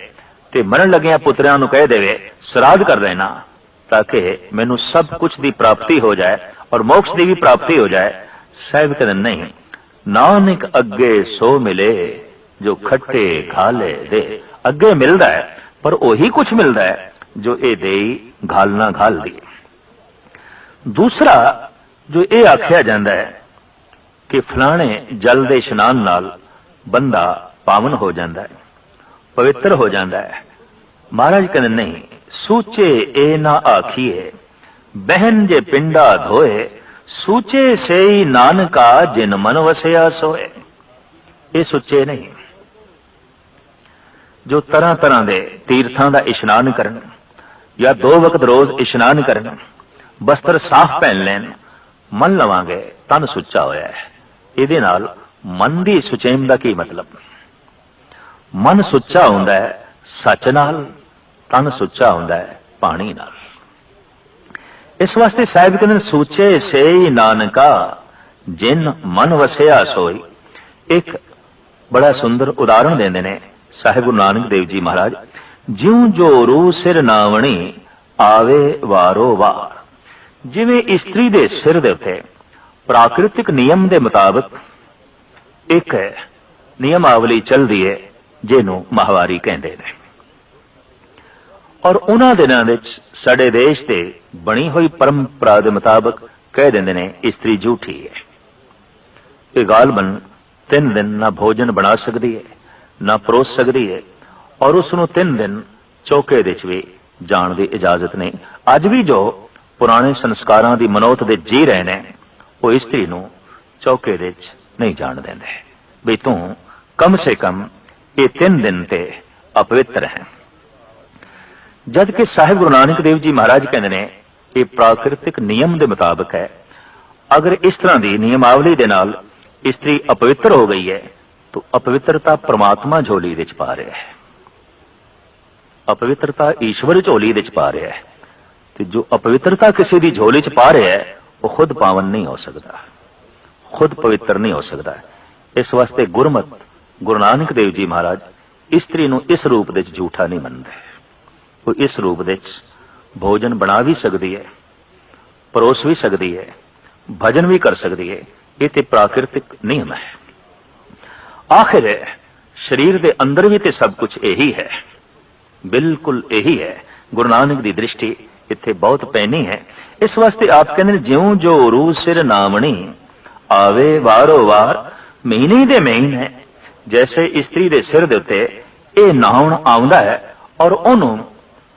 ਤੇ ਮਰਨ ਲੱਗਿਆਂ ਪੁੱਤਰਿਆਂ ਨੂੰ ਕਹਿ ਦੇਵੇ, ਸਰਾਧ ਕਰ ਦੇਣਾ ਤਾਂ ਕਿ ਮੈਨੂੰ ਸਭ ਕੁਝ ਦੀ ਪ੍ਰਾਪਤੀ ਹੋ ਜਾਏ ਔਰ ਮੋਕਸ਼ ਦੀ ਵੀ ਪ੍ਰਾਪਤੀ ਹੋ ਜਾਏ। ਸਹਿਬ ਕਹਿੰਦੇ, ਨਹੀਂ, ਨਾਨਕ ਅੱਗੇ ਸੋ ਮਿਲੇ, ਜੋ ਖੱਟੇ ਖਾਲੇ ਦੇ। ਅੱਗੇ ਮਿਲਦਾ ਹੈ, ਪਰ ਉਹੀ ਕੁਝ ਮਿਲਦਾ ਹੈ, ਜੋ ਇਹ ਦੇਈ ਘਾਲਣਾ ਘਾਲਦੀ ਦੂਸਰਾ ਜੋ ਇਹ ਆਖਿਆ ਜਾਂਦਾ ਹੈ ਕਿ ਫਲਾਣੇ ਜਲ ਦੇ ਇਸ਼ਨਾਨ ਨਾਲ ਬੰਦਾ ਪਾਵਨ ਹੋ ਜਾਂਦਾ ਹੈ, ਪਵਿੱਤਰ ਹੋ ਜਾਂਦਾ ਹੈ। ਮਹਾਰਾਜ ਕਹਿੰਦੇ, ਨਹੀਂ, ਸੂਚੇ ਇਹ ਨਾ ਆਖੀਏ ਬਹਿਨ ਜੇ ਪਿੰਡਾ ਧੋਏ, ਸੂਚੇ ਸੇਈ ਨਾਨਕਾ ਜਿਨ ਮਨ ਵਸਿਆ ਸੋਏ। ਇਹ ਸੁੱਚੇ ਨਹੀਂ। ਜੋ ਤਰ੍ਹਾਂ ਤਰ੍ਹਾਂ ਦੇ ਤੀਰਥਾਂ ਦਾ ਇਸ਼ਨਾਨ ਕਰਨ ਜਾਂ ਦੋ ਵਕਤ ਰੋਜ਼ ਇਸ਼ਨਾਨ ਕਰਨ ਬਸਤਰ ਸਾਫ਼ ਪਹਿਨ ਲੈਣ ਮਨ ਲਵਾਂਗੇ ਤਨ ਸੁੱਚਾ ਹੋਇਆ ਹੈ। ਇਹਦੇ ਨਾਲ ਮਨ ਦੀ ਸੁਚੇਮ ਦਾ ਕੀ ਮਤਲਬ? ਮਨ ਸੁੱਚਾ ਹੁੰਦਾ ਹੈ ਸੱਚ ਨਾਲ ਤਨ ਸੁੱਚਾ ਹੁੰਦਾ ਹੈ ਪਾਣੀ ਨਾਲ। ਇਸ ਵਾਸਤੇ ਸਾਹਿਬ ਕਹਿੰਦੇ ਨੇ, ਸੂਚੇ ਸੇ ਨਾਨਕਾ ਜਿਨ ਮਨ ਵਸਿਆ ਸੋਈ। ਇੱਕ ਬੜਾ ਸੁੰਦਰ ਉਦਾਹਰਣ ਦਿੰਦੇ ਨੇ ਸਾਹਿਬ ਗੁਰੂ ਨਾਨਕ ਦੇਵ ਜੀ ਮਹਾਰਾਜ। ਜਿਉ ਜੋ ਰੂ ਸਿਰ ਨਾਵਣੀ ਆਵੇ ਵਾਰੋ ਵਾਰ। ਜਿਵੇਂ ਇਸਤਰੀ ਦੇ ਸਿਰ ਦੇ ਉੱਤੇ ਪ੍ਰਾਕ੍ਰਿਤਿਕ ਨਿਯਮ ਦੇ ਮੁਤਾਬਕ ਇੱਕ ਨਿਯਮਾਵਲੀ ਚੱਲਦੀ ਹੈ ਜਿਹਨੂੰ ਮਾਹਵਾਰੀ ਕਹਿੰਦੇ ਨੇ। ਔਰ ਉਹਨਾਂ ਦਿਨਾਂ ਵਿੱਚ ਸਾਡੇ ਦੇਸ਼ ਤੇ ਬਣੀ ਹੋਈ ਪਰੰਪਰਾ ਦੇ ਮੁਤਾਬਕ ਕਹਿ ਦਿੰਦੇ ਨੇ, ਇਸਤਰੀ ਝੂਠੀ ਹੈ ਇਹ ਗਾਲਬਨ ਤਿੰਨ ਦਿਨ ਨਾ ਭੋਜਨ ਬਣਾ ਸਕਦੀ ਹੈ ਨਾ ਪਰੋਸ ਸਕਦੀ ਹੈ ਔਰ ਉਸ ਨੂੰ ਤਿੰਨ ਦਿਨ ਚੌਕੇ ਦੇ ਵਿੱਚ ਵੀ ਜਾਣ ਦੀ ਇਜਾਜ਼ਤ ਨਹੀਂ। ਅੱਜ ਵੀ ਜੋ ਪੁਰਾਣੇ ਸੰਸਕਾਰਾਂ ਦੀ ਮਨੋਤ ਦੇ ਜੀ ਰਹੇ ਨੇ, ਉਹ ਇਸਤਰੀ ਨੂੰ ਚੌਕੇ ਦੇ ਵਿੱਚ ਨਹੀਂ ਜਾਣ ਦਿੰਦੇ। ਵੀ ਤੂੰ ਕਮ ਸੇ ਕਮ ਇਹ ਤਿੰਨ ਦਿਨ ਤੇ ਅਪਵਿੱਤਰ ਹੈ। ਜਦ ਕਿ ਸਾਹਿਬ ਗੁਰੂ ਨਾਨਕ ਦੇਵ ਜੀ ਮਹਾਰਾਜ ਕਹਿੰਦੇ ਨੇ, ਇਹ ਪ੍ਰਾਕਿਰਤਿਕ ਨਿਯਮ ਦੇ ਮੁਤਾਬਕ ਹੈ। ਅਗਰ ਇਸ ਤਰ੍ਹਾਂ ਦੀ ਨਿਯਮਾਵਲੀ ਦੇ ਨਾਲ ਇਸਤਰੀ ਅਪਵਿੱਤਰ ਹੋ ਗਈ ਹੈ, ਤਾਂ ਅਪਵਿੱਤਰਤਾ ਪ੍ਰਮਾਤਮਾ ਝੋਲੀ ਵਿੱਚ ਪਾ ਰਿਹਾ ਹੈ। ਅਪਵਿੱਤਰਤਾ ਈਸ਼ਵਰ ਝੋਲੀ ਵਿੱਚ ਪਾ ਰਿਹਾ ਹੈ ਤੇ ਜੋ ਅਪਵਿੱਤਰਤਾ ਕਿਸੇ ਦੀ ਝੋਲੀ 'ਚ ਪਾ ਰਿਹਾ ਹੈ, ਉਹ ਖੁਦ ਪਾਵਨ ਨਹੀਂ ਹੋ ਸਕਦਾ। ਖੁਦ ਪਵਿੱਤਰ ਨਹੀਂ ਹੋ ਸਕਦਾ। ਇਸ ਵਾਸਤੇ ਗੁਰਮਤ, ਗੁਰੂ ਨਾਨਕ ਦੇਵ ਜੀ ਮਹਾਰਾਜ, ਇਸਤਰੀ ਨੂੰ ਇਸ ਰੂਪ ਦੇ ਵਿੱਚ ਝੂਠਾ ਨਹੀਂ ਮੰਨਦੇ। ਉਹ ਇਸ ਰੂਪ ਵਿੱਚ ਭੋਜਨ ਬਣਾ ਵੀ ਸਕਦੀ ਹੈ, ਪਰੋਸ ਵੀ ਸਕਦੀ ਹੈ, ਭਜਨ ਵੀ ਕਰ ਸਕਦੀ ਹੈ, ਇਹ ਤੇ ਪ੍ਰਾਕਿਰਤਿਕ ਨਿਯਮ ਹੈ। ਆਖਿਰ ਸਰੀਰ ਦੇ ਅੰਦਰ ਵੀ ਤੇ ਸਭ ਕੁਝ ਇਹੀ ਹੈ। ਬਿਲਕੁਲ ਇਹੀ ਹੈ। ਗੁਰੂ ਨਾਨਕ ਦੀ ਦ੍ਰਿਸ਼ਟੀ ਇੱਥੇ ਬਹੁਤ ਪੈਣੀ ਹੈ। ਇਸ ਵਾਸਤੇ ਆਪ ਕਹਿੰਦੇ ਨੇ, ਜਿਉਂ ਜੋ ਰੂ ਸਿਰ ਨਾਮਣੀ ਆਵੇ ਵਾਰੋ ਵਾਰ, ਮਹੀਨੇ ਦੇ ਮਹੀਨੇ, ਜੈਸੇ ਇਸਤਰੀ ਦੇ ਸਿਰ ਦੇ ਉੱਤੇ ਇਹ ਨਾਉਣ ਆਉਂਦਾ ਹੈ ਔਰ ਉਹਨੂੰ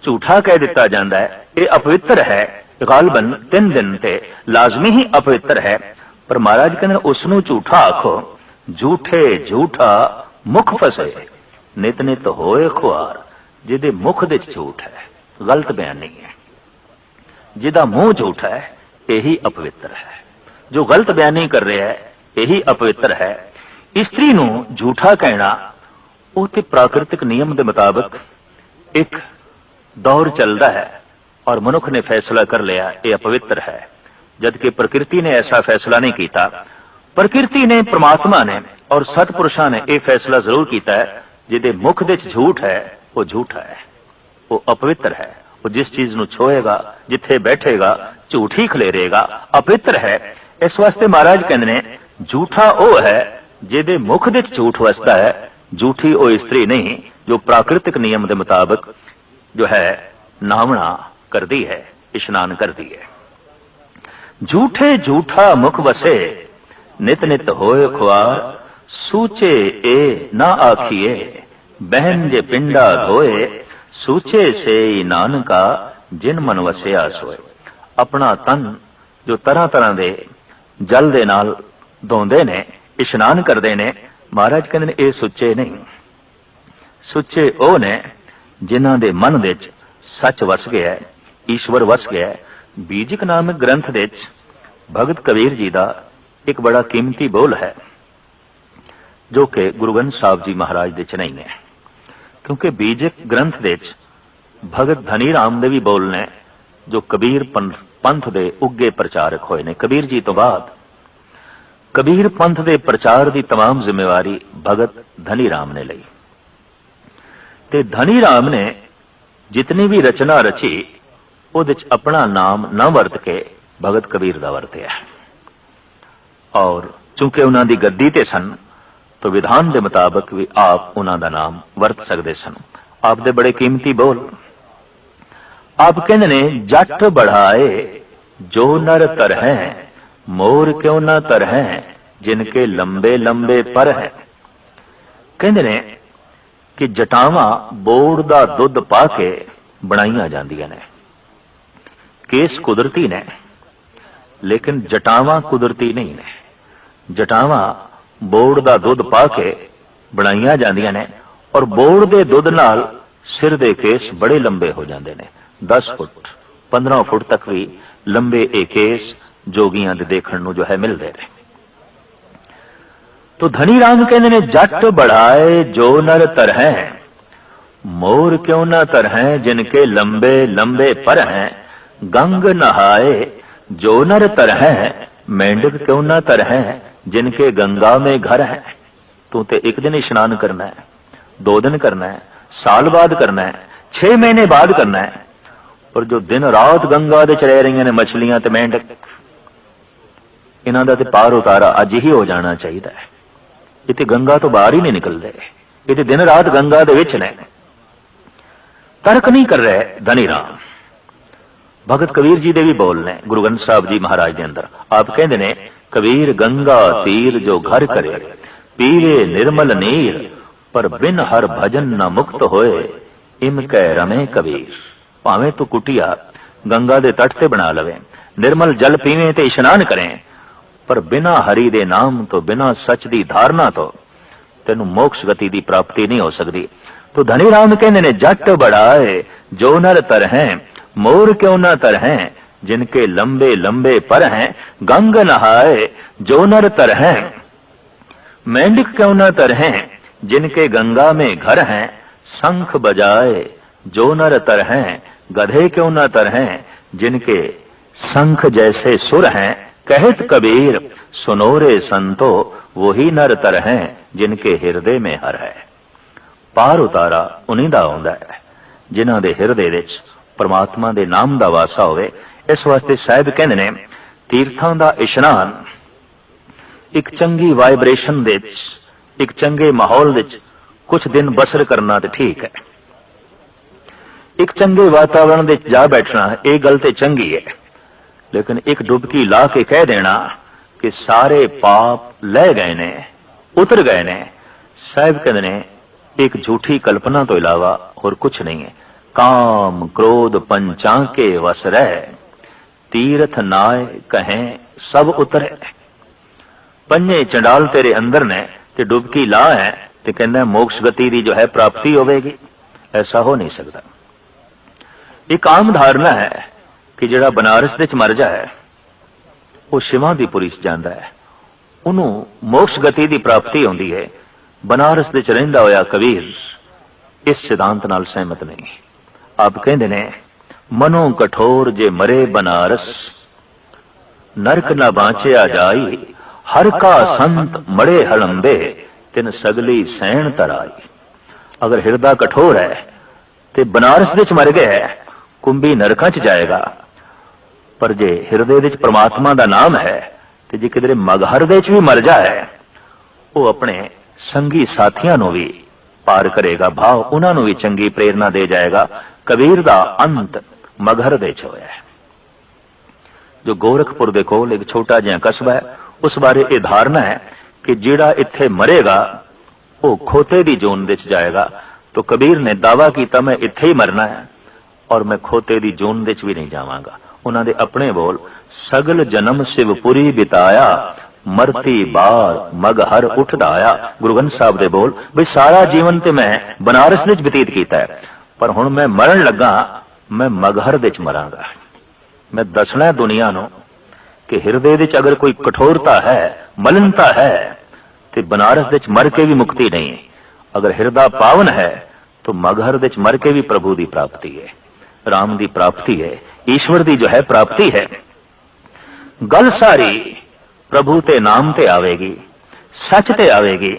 ਝੂਠਾ ਕਹਿ ਦਿੱਤਾ ਜਾਂਦਾ ਹੈ। ਇਹ ਅਪਵਿੱਤਰ ਹੈ। ਗਾਲਬਨ ਤਿੰਨ ਦਿਨ ਤੇ ਲਾਜ਼ਮੀ ਹੀ ਅਪਵਿੱਤਰ ਹੈ। ਪਰ ਮਹਾਰਾਜ ਕਹਿੰਦੇ ਨੇ ਉਸ ਨੂੰ ਝੂਠਾ ਆਖੋ, ਝੂਠੇ ਝੂਠਾ ਮੁਖ ਫਸੇ, ਨਿਤ ਨਿਤ ਹੋਏ ਖੁਆਰ। ਜਿਹਦੇ ਮੁਖ ਦੇ ਵਿੱਚ ਝੂਠ ਹੈ, ਗਲਤ ਬਿਆਨ ਨਹੀਂ ਹੈ। ਜਿਹਦਾ ਮੂੰਹ ਝੂਠ ਹੈ, ਇਹੀ ਅਪਵਿੱਤਰ ਹੈ। ਜੋ ਗਲਤ ਬਿਆਨ ਨਹੀਂ ਕਰ ਰਿਹਾ ਹੈ, ਇਹੀ ਅਪਵਿੱਤਰ ਹੈ। ਇਸਤਰੀ ਨੂੰ ਝੂਠਾ ਕਹਿਣਾ, ਉਹ ਤੇ ਪ੍ਰਾਕਿਰਤਿਕ ਨਿਯਮ ਦੇ ਮੁਤਾਬਕ ਇੱਕ ਦੌਰ ਚੱਲਦਾ ਹੈ ਔਰ ਮਨੁੱਖ ਨੇ ਫੈਸਲਾ ਕਰ ਲਿਆ, ਇਹ ਅਪਵਿੱਤਰ ਹੈ। ਜਦਕਿ ਪ੍ਰਕਿਰਤੀ ਨੇ ਐਸਾ ਫੈਸਲਾ ਨਹੀਂ ਕੀਤਾ, ਪ੍ਰਕਿਰਤੀ ਨੇ, ਪ੍ਰਮਾਤਮਾ ਨੇ ਔਰ ਸਤਪੁਰਸ਼ਾਂ ਨੇ ਇਹ ਫੈਸਲਾ ਜ਼ਰੂਰ ਕੀਤਾ ਹੈ, ਜਿਹਦੇ ਮੁਖ ਦੇ ਵਿੱਚ ਝੂਠ ਹੈ ਉਹ ਝੂਠਾ ਹੈ। ਉਹ ਅਪਵਿੱਤਰ ਹੈ। ਉਹ ਜਿਸ ਚੀਜ਼ ਨੂੰ ਛੋਏਗਾ ਜਿੱਥੇ ਬੈਠੇਗਾ, ਝੂਠ ਹੀ ਖਲੇਰੇਗਾ, ਅਪਵਿੱਤਰ ਹੈ। ਇਸ ਵਾਸਤੇ ਮਹਾਰਾਜ ਕਹਿੰਦੇ ਨੇ, ਝੂਠਾ ਉਹ ਹੈ ਜਿਹਦੇ ਮੁਖ ਦੇ ਵਿੱਚ ਝੂਠ ਵਸਦਾ ਹੈ। ਝੂਠੀ ਉਹ ਇਸਤਰੀ ਨਹੀਂ, ਜੋ ਪ੍ਰਾਕ੍ਰਿਤਿਕ ਨਿਯਮ ਦੇ ਮੁਤਾਬਕ ਜੋ ਹੈ, ਨਾਵਣਾ ਕਰਦੀ ਹੈ, ਇਸ਼ਨਾਨ ਕਰਦੀ ਹੈ। ਝੂਠੇ ਝੂਠਾ ਮੁਖ ਵਸੇ, ਨਿਤ ਨਿਤ ਹੋਏ ਖੁਆਰ, ਸੂਚੇ ਏ ਨਾ ਆਖੀਏ। ਬਹਿਨ ਜੇ ਪਿੰਡਾ ਧੋਏ, ਸੂਚੇ ਸੇ ਨਾਨਕਾ, ਜਿਨ ਮਨ ਵਸਿਆ ਸੋਏ। ਆਪਣਾ ਤਨ ਜੋ ਤਰ੍ਹਾਂ ਤਰ੍ਹਾਂ ਦੇ ਜਲ ਦੇ ਨਾਲ ਧੋਂਦੇ ਨੇ, ਇਸ਼ਨਾਨ ਕਰਦੇ ਨੇ, ਮਹਾਰਾਜ ਕਹਿੰਦੇ ਨੇ, ਇਹ ਸੁੱਚੇ ਨਹੀਂ। ਸੁੱਚੇ ਉਹ ਨੇ ਜਿਨ੍ਹਾਂ ਦੇ ਮਨ ਵਿੱਚ ਸੱਚ ਵਸ ਗਿਆ ਹੈ, ਈਸ਼ਵਰ ਵਸ ਗਿਆ ਹੈ। ਬੀਜਿਕ ਨਾਮਕ ਗ੍ਰੰਥ ਦੇ ਵਿੱਚ ਭਗਤ ਕਬੀਰ ਜੀ ਦਾ ਇੱਕ ਬੜਾ ਕੀਮਤੀ ਬੋਲ ਹੈ, ਜੋ ਕਿ ਗੁਰੂ ਗ੍ਰੰਥ ਸਾਹਿਬ ਜੀ ਮਹਾਰਾਜ ਦੇ ਚ ਨਹੀਂ ਹੈ। ਕਿਉਂਕਿ ਬੀਜਿਕ ਗ੍ਰੰਥ ਦੇ ਵਿੱਚ ਭਗਤ ਧਨੀ ਰਾਮ ਦੇ ਵੀ ਬੋਲ ਨੇ ਜੋ ਕਬੀਰ ਪੰਥ- ਪੰਥ ਦੇ ਉੱਗੇ ਪ੍ਰਚਾਰਕ ਹੋਏ ਨੇ ਕਬੀਰ ਜੀ ਤੋਂ ਬਾਅਦ ਕਬੀਰ ਪੰਥ ਦੇ ਪ੍ਰਚਾਰ ਦੀ तमाम ਜ਼ਿੰਮੇਵਾਰੀ ਭਗਤ ਧਨੀ ਰਾਮ ਨੇ ਲਈ ਤੇ ਧਨੀ ਰਾਮ ਨੇ ਜਿਤਨੀ ਵੀ ਰਚਨਾ ਰਚੀ ਉਹਦੇ ਚ ਆਪਣਾ ਨਾਮ ਨਾ ਵਰਤ ਕੇ ਭਗਤ ਕਬੀਰ ਦਾ ਵਰਤਿਆ ਔਰ ਚੂੰਕਿ ਉਹਨਾਂ ਦੀ ਗੱਦੀ ਤੇ ਸਨ ਤਾਂ ਵਿਧਾਨ ਦੇ ਮੁਤਾਬਕ ਵੀ ਆਪ ਉਹਨਾਂ ਦਾ ਨਾਮ ਵਰਤ ਸਕਦੇ ਸਨ। ਆਪ ਦੇ ਬੜੇ ਕੀਮਤੀ ਬੋਲ। ਆਪ ਕਹਿੰਦੇ ਨੇ, ਜੱਟ ਬੜਾਏ, ਜੋ ਨਰ ਤਰ ਹੈ, ਮੋਰ ਕਿਉਂ ਨਾ ਤਰ ਹੈ, ਜਿਨਕੇ ਲੰਬੇ ਲੰਬੇ ਪਰ ਹੈ। ਕਹਿੰਦੇ ਨੇ ਕਿ ਜਟਾਵਾਂ ਬੋੜ ਦਾ ਦੁੱਧ ਪਾ ਕੇ ਬਣਾਈਆਂ ਜਾਂਦੀਆਂ ਨੇ। ਕੇਸ ਕੁਦਰਤੀ ਨੇ, ਲੇਕਿਨ ਜਟਾਵਾਂ ਕੁਦਰਤੀ ਨਹੀਂ ਨੇ। ਜਟਾਵਾਂ ਬੋੜ ਦਾ ਦੁੱਧ ਪਾ ਕੇ ਬਣਾਈਆਂ ਜਾਂਦੀਆਂ ਨੇ ਔਰ ਬੋੜ ਦੇ ਦੁੱਧ ਨਾਲ ਸਿਰ ਦੇ ਕੇਸ ਬੜੇ ਲੰਬੇ ਹੋ ਜਾਂਦੇ ਨੇ 10 ਫੁੱਟ 15 ਫੁੱਟ ਤੱਕ ਵੀ ਲੰਬੇ ਇਹ ਕੇਸ ਜੋਗੀਆਂ ਦੇ ਦੇਖਣ ਨੂੰ ਜੋ ਹੈ ਮਿਲਦੇ ਨੇ ਤੋ ਧਨੀ ਰਾਮ ਕਹਿੰਦੇ ਨੇ ਜੱਟ ਬੜਾਏ ਜੋ ਨਰ ਤਰਹਿ ਮੋਰ ਕਿਉ ਨਾ ਤਰਹਿ ਜਿਨ ਕੇ ਲੰਬੇ ਲੰਬੇ ਪਰ ਹੈ ਗੰਗ ਨਹਾਏ ਜੋ ਨਰ ਤਰਹਿ मेंढक क्यों ना तरह जिनके गंगा में घर है तू तो एक दिन स्नान करना है दो दिन करना है साल बाद करना है छह महीने बाद करना है और जो दिन रात गंगा ਦੇ ਚ ਰਹਿ ਰਹੀਆਂ ਨੇ ਮਛਲੀਆਂ ਤੇ ਮੇਂਢਕ ਇਹਨਾਂ ਦਾ ਤੇ ਪਾਰ ਉਤਾਰਾ ਅੱਜ ਹੀ ਹੋ ਜਾਣਾ ਚਾਹੀਦਾ ਹੈ ਇਹ ਤੇ ਗੰਗਾ ਤੋਂ ਬਾਹਰ ਹੀ ਨਹੀਂ ਨਿਕਲਦੇ ਇਹ ਤੇ ਦਿਨ ਰਾਤ ਗੰਗਾ ਦੇ ਵਿੱਚ ਨੇ ਤਰਕ ਨਹੀਂ ਕਰ ਰਹੇ ਧਨੀ ਰਾਮ ਭਗਤ ਕਬੀਰ ਜੀ ਦੇ ਵੀ ਬੋਲ ਨੇ ਗੁਰੂ ਗ੍ਰੰਥ ਸਾਹਿਬ ਜੀ ਮਹਾਰਾਜ ਦੇ ਅੰਦਰ ਆਪ ਕਹਿੰਦੇ ਨੇ ਕਬੀਰ ਗੰਗਾ ਤੀਰ ਜੋ ਘਰ ਕਰੇ ਪੀਵੇ ਨਿਰਮਲ ਨੀਰ, ਪਰ ਬਿਨ ਹਰ ਭਜਨ ਨਾ ਮੁਕਤ ਹੋਏ, ਇਮ ਕਹਿ ਰਮੇ ਕਬੀਰ। ਭਾਵੇਂ ਤੂੰ ਕੁਟਿਆ, ਗੰਗਾ ਦੇ ਤੱਟ ਤੇ ਬਣਾ ਲਵੇਂ, ਨਿਰਮਲ ਜਲ ਪੀਵੇਂ ਤੇ ਇਸ਼ਨਾਨ ਕਰੇ, ਪਰ ਬਿਨਾ ਹਰੀ ਦੇ ਨਾਮ ਤੋਂ, ਬਿਨਾ ਸੱਚ ਦੀ ਧਾਰਨਾ ਤੋਂ, ਤੈਨੂੰ ਮੋਕਸ਼ ਗਤੀ ਦੀ ਪ੍ਰਾਪਤੀ ਨਹੀਂ ਹੋ ਸਕਦੀ। ਤੋ ਧਨੀ ਰਾਮ ਕਹਿੰਦੇ ਨੇ, ਜੱਟ ਬੜਾਏ, ਜੋ ਨਰ ਤਰ ਹੈ ਮੋਰ ਕਿਉਂ ਨਾ ਤਰ ਹੈ जिनके लंबे लंबे पर हैं गंग नहाए जो नर तर हैं मेंढक क्यों न तर हैं जिनके गंगा में घर हैं शंख बजाए जो नर तर हैं गधे क्यों न तर हैं जिनके शंख जैसे सुर हैं कहत कबीर सुनोरे संतो वही नर तर हैं जिनके ਹਿਰਦੇ में ਹਰ ਹੈ ਪਾਰ ਉਤਾਰਾ ਉਨੀ ਦਾ ਆਉਂਦਾ ਹੈ ਜਿਨ੍ਹਾਂ ਦੇ ਹਿਰਦੇ ਵਿੱਚ ਪਰਮਾਤਮਾ ਦੇ ਨਾਮ ਦਾ ਵਾਸਾ ਹੋਵੇ ਇਸ ਵਾਸਤੇ ਸਾਹਿਬ ਕਹਿੰਦੇ ਨੇ, ਤੀਰਥਾਂ ਦਾ ਇਸ਼ਨਾਨ ਇੱਕ ਚੰਗੀ ਵਾਈਬ੍ਰੇਸ਼ਨ ਦੇ ਵਿੱਚ, ਇੱਕ ਚੰਗੇ ਮਾਹੌਲ ਵਿੱਚ ਕੁਝ ਦਿਨ ਬਸਰ ਕਰਨਾ ਤੇ ਠੀਕ ਹੈ। ਇੱਕ ਚੰਗੇ ਵਾਤਾਵਰਣ ਵਿੱਚ ਜਾ ਬੈਠਣਾ ਇਹ ਗੱਲ ਤੇ ਚੰਗੀ ਹੈ। ਲੇਕਿਨ ਇੱਕ ਡੁਬਕੀ ਲਾ ਕੇ ਕਹਿ ਦੇਣਾ ਕਿ ਸਾਰੇ ਪਾਪ ਲੈ ਗਏ ਨੇ, ਉਤਰ ਗਏ ਨੇ। ਸਾਹਿਬ ਕਹਿੰਦੇ ਨੇ, ਇੱਕ ਝੂਠੀ ਕਲਪਨਾ ਤੋਂ ਇਲਾਵਾ ਹੋਰ ਕੁਝ ਨਹੀਂ ਹੈ। ਕਾਮ, ਕ੍ਰੋਧ ਪੰਚਾਂ ਕੇ ਵਸ ਰਹਿ। ਤੀਰਥ ਨਾਏ ਕਹੇ, ਸਭ ਉਤਰੇ। ਪੰਜੇ ਚੰਡਾਲ ਤੇਰੇ ਅੰਦਰ ਨੇ ਤੇ ਡੁਬਕੀ ਲਾ ਹੈ ਤੇ ਕਹਿੰਦਾ, ਮੋਕਸ਼ ਗਤੀ ਦੀ ਜੋ ਹੈ ਪ੍ਰਾਪਤੀ ਹੋਵੇਗੀ। ਐਸਾ ਹੋ ਨਹੀਂ ਸਕਦਾ। ਇੱਕ ਆਮ ਧਾਰਨਾ ਹੈ ਕਿ ਜਿਹੜਾ ਬਨਾਰਸ ਦੇ ਚ ਮਰ ਜਾਏ, ਉਹ ਸ਼ਿਵਾਂ ਦੀ ਪੁਰੀ ਚ ਜਾਂਦਾ ਹੈ। ਉਹਨੂੰ ਮੋਕਸ਼ ਗਤੀ ਦੀ ਪ੍ਰਾਪਤੀ ਹੁੰਦੀ ਹੈ। ਬਨਾਰਸ ਦੇ ਚ ਰਹਿੰਦਾ ਹੋਇਆ ਕਬੀਰ ਇਸ ਸਿਧਾਂਤ ਨਾਲ ਸਹਿਮਤ ਨਹੀਂ। ਆਪ ਕਹਿੰਦੇ ਨੇ ਮਨੋ ਕਠੋਰ ਜੇ ਮਰੇ ਬਨਾਰਸ ਨਰਕ ਨਾ ਬਾਂਚਿਆ ਜਾਈ ਹਰ ਕਾ ਸੰਤ ਮੜੇ ਹਲੰਬੇ ਤਿਨ ਸਗਲੀ ਸੈਣ ਤਰਾਈ। ਅਗਰ ਹਿਰਦਾ ਕਠੋਰ ਹੈ ਤੇ ਬਨਾਰਸ ਵਿੱਚ ਮਰ ਗਿਆ ਹੈ, ਕੁੰਭੀ ਨਰਕਾਂ 'ਚ ਜਾਏਗਾ। ਪਰ ਜੇ ਹਿਰਦੇ ਵਿੱਚ ਪ੍ਰਮਾਤਮਾ ਦਾ ਨਾਮ ਹੈ ਤੇ ਜੇ ਕਿਧਰੇ ਮਗਹਰ ਦੇ 'ਚ ਵੀ ਮਰ ਜਾਏ ਉਹ ਆਪਣੇ ਸੰਗੀ ਸਾਥੀਆਂ ਨੂੰ ਵੀ ਪਾਰ ਕਰੇਗਾ ਭਾਵ ਉਹਨਾਂ ਨੂੰ ਵੀ ਚੰਗੀ ਪ੍ਰੇਰਣਾ ਦੇ ਜਾਏਗਾ। ਕਬੀਰ ਦਾ ਅੰਤ ਮਗਹਰ ਦੇ 'ਚ ਹੋਇਆ ਹੈ ਜੋ ਗੋਰਖਪੁਰ ਦੇ ਕੋਲ ਇੱਕ ਛੋਟਾ ਜਿਹਾ ਕਸਬਾ ਹੈ ਉਸ ਬਾਰੇ ਇਹ ਧਾਰਨਾ ਹੈ ਕਿ ਜਿਹੜਾ ਇੱਥੇ ਮਰੇਗਾ ਉਹ ਖੋਤੇ ਦੀ ਜੋਨ ਵਿੱਚ ਜਾਏਗਾ ਤਾਂ ਕਬੀਰ ਨੇ ਦਾਵਾ ਕੀਤਾ ਮੈਂ ਇੱਥੇ ਹੀ ਮਰਨਾ ਹੈ ਔਰ ਮੈਂ ਖੋਤੇ ਦੀ ਜੋਨ ਵਿੱਚ ਵੀ ਨਹੀਂ ਜਾਵਾਂਗਾ ਉਹਨਾਂ ਦੇ ਆਪਣੇ ਬੋਲ ਸਗਲ ਜਨਮ ਸਿਵਪੁਰੀ ਬਿਤਾਇਆ ਮਰਤੀ ਬਾਰ ਮਗਹਰ ਉੱਠਦਾ ਆਇਆ ਗੁਰੂ ਗ੍ਰੰਥ ਸਾਹਿਬ ਦੇ ਬੋਲ ਵੀ ਸਾਰਾ ਜੀਵਨ ਤੇ ਮੈਂ ਬਨਾਰਸ ਵਿੱਚ ਬਤੀਤ ਕੀਤਾ ਹੈ ਪਰ ਹੁਣ ਮੈਂ ਮਰਨ ਲੱਗਾ ਮੈਂ ਮਗਹਰ ਦੇ ਵਿੱਚ ਮਰਾਂਗਾ। ਮੈਂ ਦੱਸਣਾ ਹੈ ਦੁਨੀਆ ਨੂੰ ਕਿ ਹਿਰਦੇ ਵਿੱਚ ਅਗਰ ਕੋਈ ਕਠੋਰਤਾ ਹੈ, ਮਲਨਤਾ ਹੈ, ਤੇ ਬਨਾਰਸ ਦੇ ਵਿੱਚ ਮਰ ਕੇ ਵੀ ਮੁਕਤੀ ਨਹੀਂ ਹੈ। ਅਗਰ ਹਿਰਦਾ ਪਾਵਨ ਹੈ, ਤਾਂ ਮਗਹਰ ਦੇ ਵਿੱਚ ਮਰ ਕੇ ਵੀ ਪ੍ਰਭੂ ਦੀ ਪ੍ਰਾਪਤੀ ਹੈ, ਰਾਮ ਦੀ ਪ੍ਰਾਪਤੀ ਹੈ, ਈਸ਼ਵਰ ਦੀ ਜੋ ਹੈ ਪ੍ਰਾਪਤੀ ਹੈ। ਗੱਲ ਸਾਰੀ ਪ੍ਰਭੂ ਤੇ ਨਾਮ ਤੇ ਆਵੇਗੀ, ਸੱਚ ਤੇ ਆਵੇਗੀ,